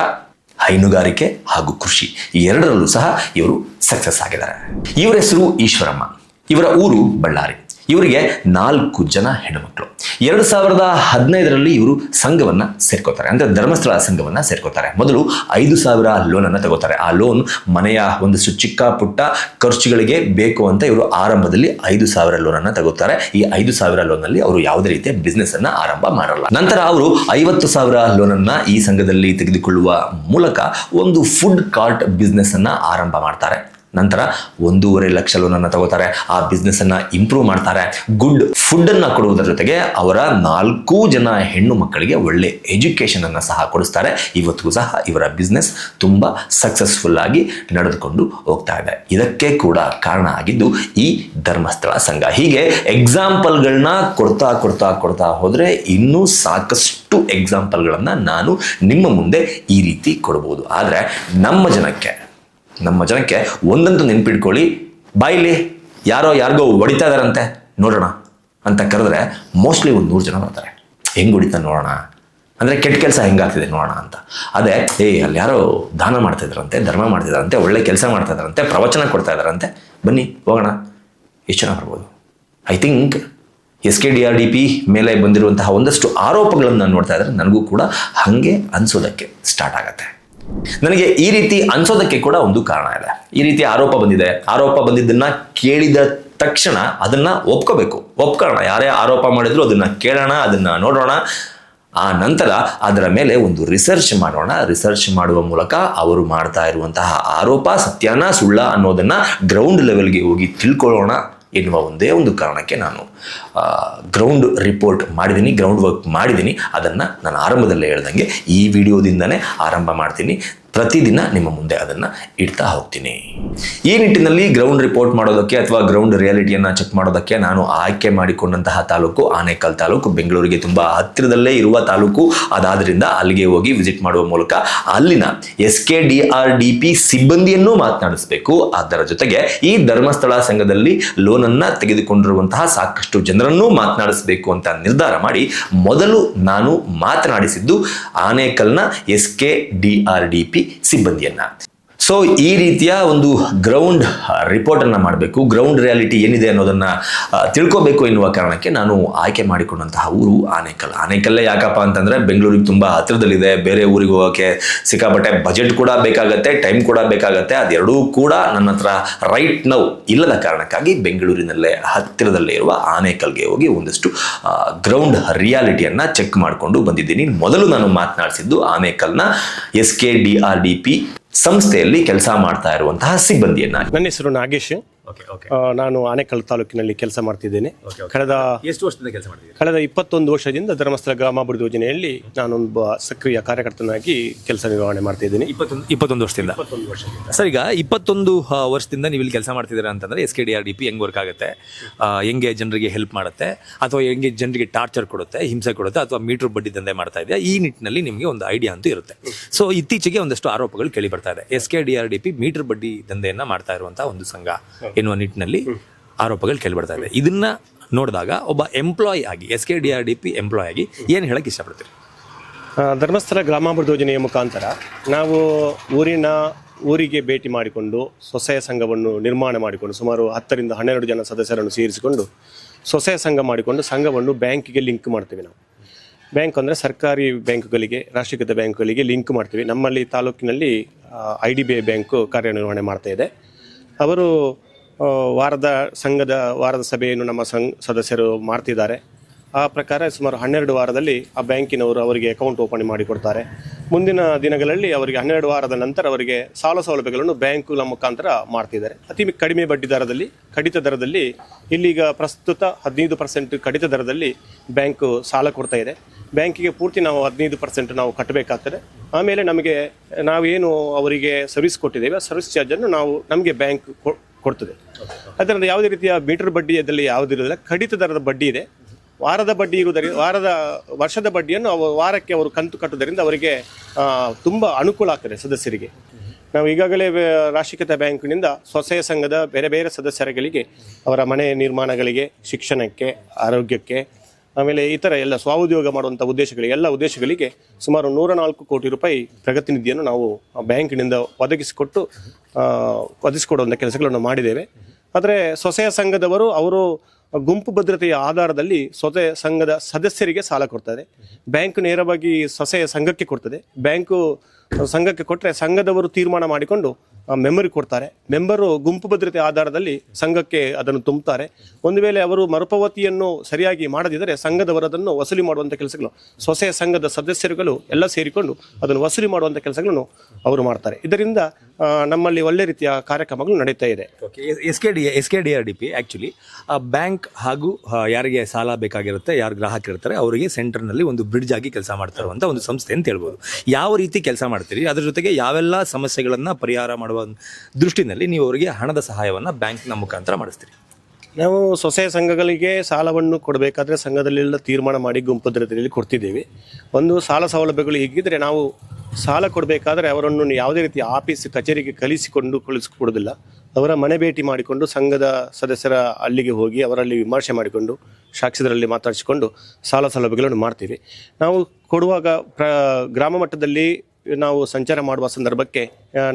ಹೈನುಗಾರಿಕೆ ಹಾಗೂ ಕೃಷಿ ಈ ಎರಡರಲ್ಲೂ ಸಹ ಇವರು ಸಕ್ಸಸ್ ಆಗಿದ್ದಾರೆ. ಇವರ ಹೆಸರು ಈಶ್ವರಮ್ಮ. ಇವರ ಊರು ಬಳ್ಳಾರಿ. ಇವರಿಗೆ ನಾಲ್ಕು ಜನ ಹೆಣ್ಣುಮಕ್ಕಳು ಎರಡು ಸಾವಿರದ ಹದಿನೈದರಲ್ಲಿ ಇವರು ಸಂಘವನ್ನು ಸೇರ್ಕೋತಾರೆ ಅಂದರೆ ಧರ್ಮಸ್ಥಳ ಸಂಘವನ್ನು ಸೇರ್ಕೋತಾರೆ ಮೊದಲು ಐದು ಸಾವಿರ ಲೋನನ್ನು ತಗೋತಾರೆ. ಆ ಲೋನ್ ಮನೆಯ ಒಂದಷ್ಟು ಚಿಕ್ಕ ಪುಟ್ಟ ಖರ್ಚುಗಳಿಗೆ ಬೇಕು ಅಂತ ಇವರು ಆರಂಭದಲ್ಲಿ ಐದು ಸಾವಿರ ಲೋನನ್ನು ತಗೋತಾರೆ. ಈ ಐದು ಸಾವಿರ ಲೋನಲ್ಲಿ ಅವರು ಯಾವುದೇ ರೀತಿಯ ಬಿಸ್ನೆಸ್ಸನ್ನು ಆರಂಭ ಮಾಡಲ್ಲ. ನಂತರ ಅವರು ಐವತ್ತು ಸಾವಿರ ಲೋನನ್ನು ಈ ಸಂಘದಲ್ಲಿ ತೆಗೆದುಕೊಳ್ಳುವ ಮೂಲಕ ಒಂದು ಫುಡ್ ಕಾರ್ಟ್ ಬಿಸ್ನೆಸ್ಸನ್ನು ಆರಂಭ ಮಾಡ್ತಾರೆ. ನಂತರ ಒಂದೂವರೆ ಲಕ್ಷ ಲೋನನ್ನು ತಗೋತಾರೆ. ಆ ಬಿಸ್ನೆಸ್ಸನ್ನು ಇಂಪ್ರೂವ್ ಮಾಡ್ತಾರೆ. ಗುಡ್ ಫುಡ್ಡನ್ನು ಕೊಡುವುದರ ಜೊತೆಗೆ ಅವರ ನಾಲ್ಕು ಜನ ಹೆಣ್ಣು ಮಕ್ಕಳಿಗೆ ಒಳ್ಳೆ ಎಜುಕೇಷನನ್ನು ಸಹ ಕೊಡಿಸ್ತಾರೆ. ಇವತ್ತಿಗೂ ಸಹ ಇವರ ಬಿಸ್ನೆಸ್ ತುಂಬ ಸಕ್ಸಸ್ಫುಲ್ ಆಗಿ ನಡೆದುಕೊಂಡು ಹೋಗ್ತಾ ಇದೆ. ಇದಕ್ಕೆ ಕೂಡ ಕಾರಣ ಆಗಿದ್ದು ಈ ಧರ್ಮಸ್ಥಳ ಸಂಘ. ಹೀಗೆ ಎಕ್ಸಾಂಪಲ್ಗಳನ್ನ ಕೊಡ್ತಾ ಕೊಡ್ತಾ ಕೊಡ್ತಾ ಹೋದರೆ ಇನ್ನೂ ಸಾಕಷ್ಟು ಎಕ್ಸಾಂಪಲ್ಗಳನ್ನು ನಾನು ನಿಮ್ಮ ಮುಂದೆ ಈ ರೀತಿ ಕೊಡ್ಬೋದು. ಆದರೆ ನಮ್ಮ ಜನಕ್ಕೆ ನಮ್ಮ ಜನಕ್ಕೆ ಒಂದಂತೂ ನೆನ್ಪಿಟ್ಕೊಳ್ಳಿ. ಬಾಯಿಲಿ, ಯಾರೋ ಯಾರಿಗೋ ಹೊಡಿತಾ ಇದಾರಂತೆ, ನೋಡೋಣ ಅಂತ ಕರೆದ್ರೆ ಮೋಸ್ಟ್ಲಿ ಒಂದು ನೂರು ಜನ ಬರ್ತಾರೆ. ಹೆಂಗೆ ಹೊಡಿತಾ ನೋಡೋಣ? ಅಂದರೆ ಕೆಟ್ಟ ಕೆಲಸ ಹೆಂಗಾಗ್ತಿದೆ ನೋಡೋಣ ಅಂತ. ಅದೇ, ಏ, ಅಲ್ಲಿ ಯಾರೋ ದಾನ ಮಾಡ್ತಿದ್ರಂತೆ ಧರ್ಮ ಮಾಡ್ತಿದಾರಂತೆ ಒಳ್ಳೆ ಕೆಲಸ ಮಾಡ್ತಾ ಇದಾರಂತೆ, ಪ್ರವಚನ ಕೊಡ್ತಾ ಇದ್ದಾರಂತೆ ಬನ್ನಿ, ಹೋಗೋಣ. ಎಷ್ಟು ಜನ ಬರ್ಬೋದು? I think S K D R D P ಮೇಲೆ ಬಂದಿರುವಂತಹ ಒಂದಷ್ಟು ಆರೋಪಗಳನ್ನು ನೋಡ್ತಾ ಇದ್ರೆ ನನಗೂ ಕೂಡ ಹಾಗೆ ಅನ್ಸೋದಕ್ಕೆ ಸ್ಟಾರ್ಟ್ ಆಗತ್ತೆ. ನನಗೆ ಈ ರೀತಿ ಅನ್ಸೋದಕ್ಕೆ ಕೂಡ ಒಂದು ಕಾರಣ ಇದೆ. ಈ ರೀತಿ ಆರೋಪ ಬಂದಿದೆ. ಆರೋಪ ಬಂದಿದ್ದನ್ನ ಕೇಳಿದ ತಕ್ಷಣ ಅದನ್ನ ಒಪ್ಕೋಬೇಕು. ಒಪ್ಕೋಣ. ಯಾರೇ ಆರೋಪ ಮಾಡಿದ್ರು ಅದನ್ನ ಕೇಳೋಣ, ಅದನ್ನ ನೋಡೋಣ. ಆ ನಂತರ ಅದರ ಮೇಲೆ ಒಂದು ರಿಸರ್ಚ್ ಮಾಡೋಣ. ರಿಸರ್ಚ್ ಮಾಡುವ ಮೂಲಕ ಅವರು ಮಾಡ್ತಾ ಇರುವಂತಹ ಆರೋಪ, ಸತ್ಯನ ಸುಳ್ಳ ಅನ್ನೋದನ್ನ ಗ್ರೌಂಡ್ ಲೆವೆಲ್ಗೆ ಹೋಗಿ ತಿಳ್ಕೊಳ್ಳೋಣ ಎನ್ನುವ ಒಂದೇ ಒಂದು ಕಾರಣಕ್ಕೆ ನಾನು ಗ್ರೌಂಡ್ ರಿಪೋರ್ಟ್ ಮಾಡಿದ್ದೀನಿ ಗ್ರೌಂಡ್ ವರ್ಕ್ ಮಾಡಿದ್ದೀನಿ ಅದನ್ನು ನಾನು ಆರಂಭದಲ್ಲೇ ಹೇಳ್ದಂಗೆ ಈ ವಿಡಿಯೋದಿಂದನೇ ಆರಂಭ ಮಾಡ್ತೀನಿ. ಪ್ರತಿದಿನ ನಿಮ್ಮ ಮುಂದೆ ಅದನ್ನು ಇಡ್ತಾ ಹೋಗ್ತೀನಿ. ಈ ನಿಟ್ಟಿನಲ್ಲಿ ಗ್ರೌಂಡ್ ರಿಪೋರ್ಟ್ ಮಾಡೋದಕ್ಕೆ ಅಥವಾ ಗ್ರೌಂಡ್ ರಿಯಾಲಿಟಿಯನ್ನು ಚೆಕ್ ಮಾಡೋದಕ್ಕೆ ನಾನು ಆಯ್ಕೆ ಮಾಡಿಕೊಂಡಂತಹ ತಾಲೂಕು ಆನೇಕಲ್ ತಾಲೂಕು. ಬೆಂಗಳೂರಿಗೆ ತುಂಬ ಹತ್ತಿರದಲ್ಲೇ ಇರುವ ತಾಲೂಕು. ಅದಾದ್ರಿಂದ ಅಲ್ಲಿಗೆ ಹೋಗಿ ವಿಸಿಟ್ ಮಾಡುವ ಮೂಲಕ ಅಲ್ಲಿನ S K D R D P ಸಿಬ್ಬಂದಿಯನ್ನು ಮಾತನಾಡಿಸಬೇಕು. ಅದರ ಜೊತೆಗೆ ಈ ಧರ್ಮಸ್ಥಳ ಸಂಘದಲ್ಲಿ ಲೋನನ್ನು ತೆಗೆದುಕೊಂಡಿರುವಂತಹ ಸಾಕಷ್ಟು ಜನರನ್ನೂ ಮಾತನಾಡಿಸಬೇಕು ಅಂತ ನಿರ್ಧಾರ ಮಾಡಿ ಮೊದಲು ನಾನು ಮಾತನಾಡಿಸಿದ್ದು ಆನೇಕಲ್ನ S K D R D P ಸಿಬ್ಬಂದಿಯನ್ನ. So ಈ ರೀತಿಯ ಒಂದು ಗ್ರೌಂಡ್ ರಿಪೋರ್ಟನ್ನು ಮಾಡಬೇಕು. ಗ್ರೌಂಡ್ ರಿಯಾಲಿಟಿ ಏನಿದೆ ಅನ್ನೋದನ್ನು ತಿಳ್ಕೋಬೇಕು ಎನ್ನುವ ಕಾರಣಕ್ಕೆ ನಾನು ಆಯ್ಕೆ ಮಾಡಿಕೊಂಡಂತಹ ಊರು ಆನೇಕಲ್. ಆನೇಕಲ್ಲೇ ಯಾಕಪ್ಪ ಅಂತಂದರೆ ಬೆಂಗಳೂರಿಗೆ ತುಂಬ ಹತ್ತಿರದಲ್ಲಿದೆ. ಬೇರೆ ಊರಿಗೆ ಹೋಗೋಕ್ಕೆ ಸಿಕ್ಕಾಪಟ್ಟೆ ಬಜೆಟ್ ಕೂಡ ಬೇಕಾಗತ್ತೆ ಟೈಮ್ ಕೂಡ ಬೇಕಾಗತ್ತೆ. ಅದೆರಡೂ ಕೂಡ ನನ್ನ ಹತ್ರ ರೈಟ್ ನೌ ಇಲ್ಲದ ಕಾರಣಕ್ಕಾಗಿ ಬೆಂಗಳೂರಿನಲ್ಲೇ ಹತ್ತಿರದಲ್ಲೇ ಇರುವ ಆನೇಕಲ್ಗೆ ಹೋಗಿ ಒಂದಷ್ಟು ಗ್ರೌಂಡ್ ರಿಯಾಲಿಟಿಯನ್ನು ಚೆಕ್ ಮಾಡಿಕೊಂಡು ಬಂದಿದ್ದೀನಿ. ಮೊದಲು ನಾನು ಮಾತನಾಡಿಸಿದ್ದು ಆನೇಕಲ್ನ S K D R D P ಸಂಸ್ಥೆಯಲ್ಲಿ ಕೆಲಸ ಮಾಡ್ತಾ ಇರುವಂತಹ ಸಿಬ್ಬಂದಿಯನ್ನ ನನ್ನ ಹೆಸರು ನಾಗೇಶ್. ನಾನು ಆನೇಕಲ್ ತಾಲೂಕಿನಲ್ಲಿ ಕೆಲಸ ಮಾಡ್ತಿದ್ದೇನೆ. ಕಳೆದ ಎಷ್ಟು ವರ್ಷದಿಂದ ಕೆಲಸ ಮಾಡ್ತಿದ್ದೀನಿ ಕಳೆದ ಇಪ್ಪತ್ತೊಂದು ವರ್ಷದಿಂದ ಧರ್ಮಸ್ಥಳ ಗ್ರಾಮಾಭಿವೃದ್ಧಿ ಯೋಜನೆಯಲ್ಲಿ ಒಬ್ಬ ಸಕ್ರಿಯ ಕಾರ್ಯಕರ್ತನಾಗಿ ಕೆಲಸ ನಿರ್ವಹಣೆ ಮಾಡ್ತಾ ಇದ್ದೀನಿ ಇಪ್ಪತ್ತೊಂದು ಇಪ್ಪತ್ತೊಂದು ವರ್ಷದಿಂದ. ಸರ್ ಈಗ ಇಪ್ಪತ್ತೊಂದು ವರ್ಷದಿಂದ ನೀವು ಇಲ್ಲಿ ಕೆಲಸ ಮಾಡ್ತಿದ್ದೀರಾ ಅಂತಂದ್ರೆ S K D R D P ಹೆಂಗೆ ವರ್ಕ್ ಆಗುತ್ತೆ? ಹೆಂಗೆ ಜನರಿಗೆ ಹೆಲ್ಪ್ ಮಾಡುತ್ತೆ? ಅಥವಾ ಹೆಂಗೆ ಜನರಿಗೆ ಟಾರ್ಚರ್ ಕೊಡುತ್ತೆ ಹಿಂಸೆ ಕೊಡುತ್ತೆ ಅಥವಾ ಮೀಟರ್ ಬಡ್ಡಿ ದಂಧೆ ಮಾಡ್ತಾ ಇದೆಯಾ? ಈ ನಿಟ್ಟಿನಲ್ಲಿ ನಿಮಗೆ ಒಂದು ಐಡಿಯಾ ಅಂತೂ ಇರುತ್ತೆ. ಸೊ ಇತ್ತೀಚೆಗೆ ಒಂದಷ್ಟು ಆರೋಪಗಳು ಕೇಳಿ ಬರ್ತಾ ಇದೆ. S K D R D P meter ಬಡ್ಡಿ ದಂಧೆಯನ್ನ ಮಾಡ್ತಾ ಇರುವಂತಹ ಒಂದು ಸಂಘ. ಎನ್ನುವ ನಿಟ್ಟಿನಲ್ಲಿ ಆರೋಪಗಳು ಕೇಳಿಬಿಡ್ತಾ ಇದೆ ಇದನ್ನ ನೋಡಿದಾಗ ಒಬ್ಬ ಎಂಪ್ಲಾಯ್ ಆಗಿ S K D R D P employee ಆಗಿ ಏನು ಹೇಳಕ್ಕೆ ಇಷ್ಟಪಡ್ತೀರಿ? ಧರ್ಮಸ್ಥಳ ಗ್ರಾಮಾಭಿವೃದ್ಧಿ ಯೋಜನೆಯ ಮುಖಾಂತರ ನಾವು ಊರಿನ ಊರಿಗೆ ಭೇಟಿ ಮಾಡಿಕೊಂಡು ಸ್ವಸಹಾಯ ಸಂಘವನ್ನು ನಿರ್ಮಾಣ ಮಾಡಿಕೊಂಡು ಸುಮಾರು ಹತ್ತರಿಂದ ಹನ್ನೆರಡು ಜನ ಸದಸ್ಯರನ್ನು ಸೇರಿಸಿಕೊಂಡು ಸ್ವಸಹಾಯ ಸಂಘ ಮಾಡಿಕೊಂಡು ಸಂಘವನ್ನು ಬ್ಯಾಂಕಿಗೆ ಲಿಂಕ್ ಮಾಡ್ತೀವಿ ನಾವು. ಬ್ಯಾಂಕ್ ಅಂದರೆ ಸರ್ಕಾರಿ ಬ್ಯಾಂಕ್ಗಳಿಗೆ, ರಾಷ್ಟ್ರೀಕೃತ ಬ್ಯಾಂಕ್ಗಳಿಗೆ ಲಿಂಕ್ ಮಾಡ್ತೀವಿ. ನಮ್ಮಲ್ಲಿ ತಾಲೂಕಿನಲ್ಲಿ I D B I bank ಕಾರ್ಯನಿರ್ವಹಣೆ ಮಾಡ್ತಾ ಇದೆ. ಅವರು ವಾರದ ಸಂಘದ ವಾರದ ಸಭೆಯನ್ನು ನಮ್ಮ ಸಂಘ ಸದಸ್ಯರು ಮಾಡ್ತಿದ್ದಾರೆ. ಆ ಪ್ರಕಾರ ಸುಮಾರು ಹನ್ನೆರಡು ವಾರದಲ್ಲಿ ಆ ಬ್ಯಾಂಕಿನವರು ಅವರಿಗೆ ಅಕೌಂಟ್ ಓಪನ್ ಮಾಡಿಕೊಡ್ತಾರೆ. ಮುಂದಿನ ದಿನಗಳಲ್ಲಿ ಅವರಿಗೆ ಹನ್ನೆರಡು ವಾರದ ನಂತರ ಅವರಿಗೆ ಸಾಲ ಸೌಲಭ್ಯಗಳನ್ನು ಬ್ಯಾಂಕುಗಳ ಮುಖಾಂತರ ಮಾಡ್ತಿದ್ದಾರೆ. ಅತಿ ಕಡಿಮೆ ಬಡ್ಡಿ ದರದಲ್ಲಿ, ಕಡಿತ ದರದಲ್ಲಿ, ಇಲ್ಲಿಗ ಪ್ರಸ್ತುತ ಹದಿನೈದು ಪರ್ಸೆಂಟ್ ಕಡಿತ ದರದಲ್ಲಿ ಬ್ಯಾಂಕು ಸಾಲ ಕೊಡ್ತಾ ಇದೆ. ಬ್ಯಾಂಕಿಗೆ ಪೂರ್ತಿ ನಾವು ಹದಿನೈದು ಪರ್ಸೆಂಟ್ ನಾವು ಕಟ್ಟಬೇಕಾಗ್ತದೆ. ಆಮೇಲೆ ನಮಗೆ ನಾವೇನು ಅವರಿಗೆ ಸರ್ವಿಸ್ ಕೊಟ್ಟಿದ್ದೇವೆ ಸರ್ವಿಸ್ ಚಾರ್ಜನ್ನು ನಾವು ನಮಗೆ ಬ್ಯಾಂಕ್ ಕೊಡ್ತದೆ. ಅದರಿಂದ ಯಾವುದೇ ರೀತಿಯ ಮೀಟರ್ ಬಡ್ಡಿಯಲ್ಲಿ ಯಾವುದಿರೋದಿಲ್ಲ ಕಡಿತ ದರದ ಬಡ್ಡಿ ಇದೆ. ವಾರದ ಬಡ್ಡಿ ಇರುವುದರಿಂದ, ವಾರದ ವರ್ಷದ ಬಡ್ಡಿಯನ್ನು ಅವ ವಾರಕ್ಕೆ ಅವರು ಕಂತು ಕಟ್ಟುವುದರಿಂದ ಅವರಿಗೆ ತುಂಬ ಅನುಕೂಲ ಆಗ್ತದೆ ಸದಸ್ಯರಿಗೆ. ನಾವು ಈಗಾಗಲೇ ರಾಷ್ಟ್ರೀಕೃತ ಬ್ಯಾಂಕಿನಿಂದ ಸ್ವಸಹಾಯ ಸಂಘದ ಬೇರೆ ಬೇರೆ ಸದಸ್ಯರುಗಳಿಗೆ ಅವರ ಮನೆ ನಿರ್ಮಾಣಗಳಿಗೆ, ಶಿಕ್ಷಣಕ್ಕೆ, ಆರೋಗ್ಯಕ್ಕೆ ಆಮೇಲೆ ಈ ಇತರ ಎಲ್ಲ ಸ್ವಾಉದ್ಯೋಗ ಮಾಡುವಂಥ ಉದ್ದೇಶಗಳಿಗೆ ಎಲ್ಲ ಉದ್ದೇಶಗಳಿಗೆ ಸುಮಾರು ನೂರ ನಾಲ್ಕು ಕೋಟಿ ರೂಪಾಯಿ ಪ್ರಗತಿ ನಿಧಿಯನ್ನು ನಾವು ಬ್ಯಾಂಕಿನಿಂದ ಒದಗಿಸಿಕೊಟ್ಟು ಒದಗಿಸಿಕೊಡುವಂಥ ಕೆಲಸಗಳನ್ನು ಮಾಡಿದ್ದೇವೆ. ಆದರೆ ಸೊಸೆಯ ಸಂಘದವರು ಅವರು ಗುಂಪು ಭದ್ರತೆಯ ಆಧಾರದಲ್ಲಿ ಸೊಸೆ ಸಂಘದ ಸದಸ್ಯರಿಗೆ ಸಾಲ ಕೊಡ್ತಾರೆ. ಬ್ಯಾಂಕ್ ನೇರವಾಗಿ ಸೊಸೆಯ ಸಂಘಕ್ಕೆ ಕೊಡ್ತದೆ. ಬ್ಯಾಂಕು ಸಂಘಕ್ಕೆ ಕೊಟ್ಟರೆ ಸಂಘದವರು ತೀರ್ಮಾನ ಮಾಡಿಕೊಂಡು ಮೆಮೊರಿ ಕೊಡ್ತಾರೆ. ಮೆಂಬರು ಗುಂಪು ಭದ್ರತೆ ಆಧಾರದಲ್ಲಿ ಸಂಘಕ್ಕೆ ಅದನ್ನು ತುಂಬುತ್ತಾರೆ. ಒಂದು ವೇಳೆ ಅವರು ಮರುಪಾವತಿಯನ್ನು ಸರಿಯಾಗಿ ಮಾಡದಿದ್ದರೆ ಸಂಘದವರು ಅದನ್ನು ವಸೂಲಿ ಮಾಡುವಂಥ ಕೆಲಸಗಳು ಸೊಸೆ ಸಂಘದ ಸದಸ್ಯರುಗಳು ಎಲ್ಲ ಸೇರಿಕೊಂಡು ಅದನ್ನು ವಸೂಲಿ ಮಾಡುವಂಥ ಕೆಲಸಗಳನ್ನು ಅವರು ಮಾಡ್ತಾರೆ. ಇದರಿಂದ ನಮ್ಮಲ್ಲಿ ಒಳ್ಳೆ ರೀತಿಯ ಕಾರ್ಯಕ್ರಮಗಳು ನಡೀತಾ ಇದೆ. S K D S K D R D P actually bank ಹಾಗೂ ಯಾರಿಗೆ ಸಾಲ ಬೇಕಾಗಿರುತ್ತೆ, ಯಾರು ಗ್ರಾಹಕರಿರ್ತಾರೆ ಅವರಿಗೆ ಸೆಂಟರ್ನಲ್ಲಿ ಒಂದು ಬ್ರಿಡ್ಜ್ ಆಗಿ ಕೆಲಸ ಮಾಡ್ತಾ ಇರುವಂಥ ಒಂದು ಸಂಸ್ಥೆ ಅಂತ ಹೇಳ್ಬೋದು. ಯಾವ ರೀತಿ ಕೆಲಸ ಮಾಡ್ತೀರಿ? ಅದರ ಜೊತೆಗೆ ಯಾವೆಲ್ಲ ಸಮಸ್ಯೆಗಳನ್ನು ಪರಿಹಾರ ಮಾಡುವ ದೃಷ್ಟಿನಲ್ಲಿ ನೀವು ಅವರಿಗೆ ಹಣದ ಸಹಾಯವನ್ನು ಬ್ಯಾಂಕ್ನ ಮುಖಾಂತರ ಮಾಡಿಸ್ತೀರಿ. ನಾವು ಸೊಸೆ ಸಂಘಗಳಿಗೆ ಸಾಲವನ್ನು ಕೊಡಬೇಕಾದ್ರೆ ಸಂಘದಲ್ಲೆಲ್ಲ ತೀರ್ಮಾನ ಮಾಡಿ ಗುಂಪು ಭದ್ರತೆಯಲ್ಲಿ ಕೊಡ್ತಿದ್ದೇವೆ. ಒಂದು ಸಾಲ ಸೌಲಭ್ಯಗಳು ಹೀಗಿದ್ರೆ ನಾವು ಸಾಲ ಕೊಡಬೇಕಾದ್ರೆ ಅವರನ್ನು ಯಾವುದೇ ರೀತಿ ಆಫೀಸ್, ಕಚೇರಿಗೆ ಕಲಿಸಿಕೊಂಡು ಕಳಿಸಿಕೊಡೋದಿಲ್ಲ ಅವರ ಮನೆ ಭೇಟಿ ಮಾಡಿಕೊಂಡು ಸಂಘದ ಸದಸ್ಯರ ಅಲ್ಲಿಗೆ ಹೋಗಿ ಅವರಲ್ಲಿ ವಿಮರ್ಶೆ ಮಾಡಿಕೊಂಡು, ಸಾಕ್ಷಿದರಲ್ಲಿ ಮಾತಾಡಿಸಿಕೊಂಡು ಸಾಲ ಸೌಲಭ್ಯಗಳನ್ನು ಮಾಡ್ತೀವಿ. ನಾವು ಕೊಡುವಾಗ ಪ್ರ, ಗ್ರಾಮ ಮಟ್ಟದಲ್ಲಿ ನಾವು ಸಂಚಾರ ಮಾಡುವ ಸಂದರ್ಭಕ್ಕೆ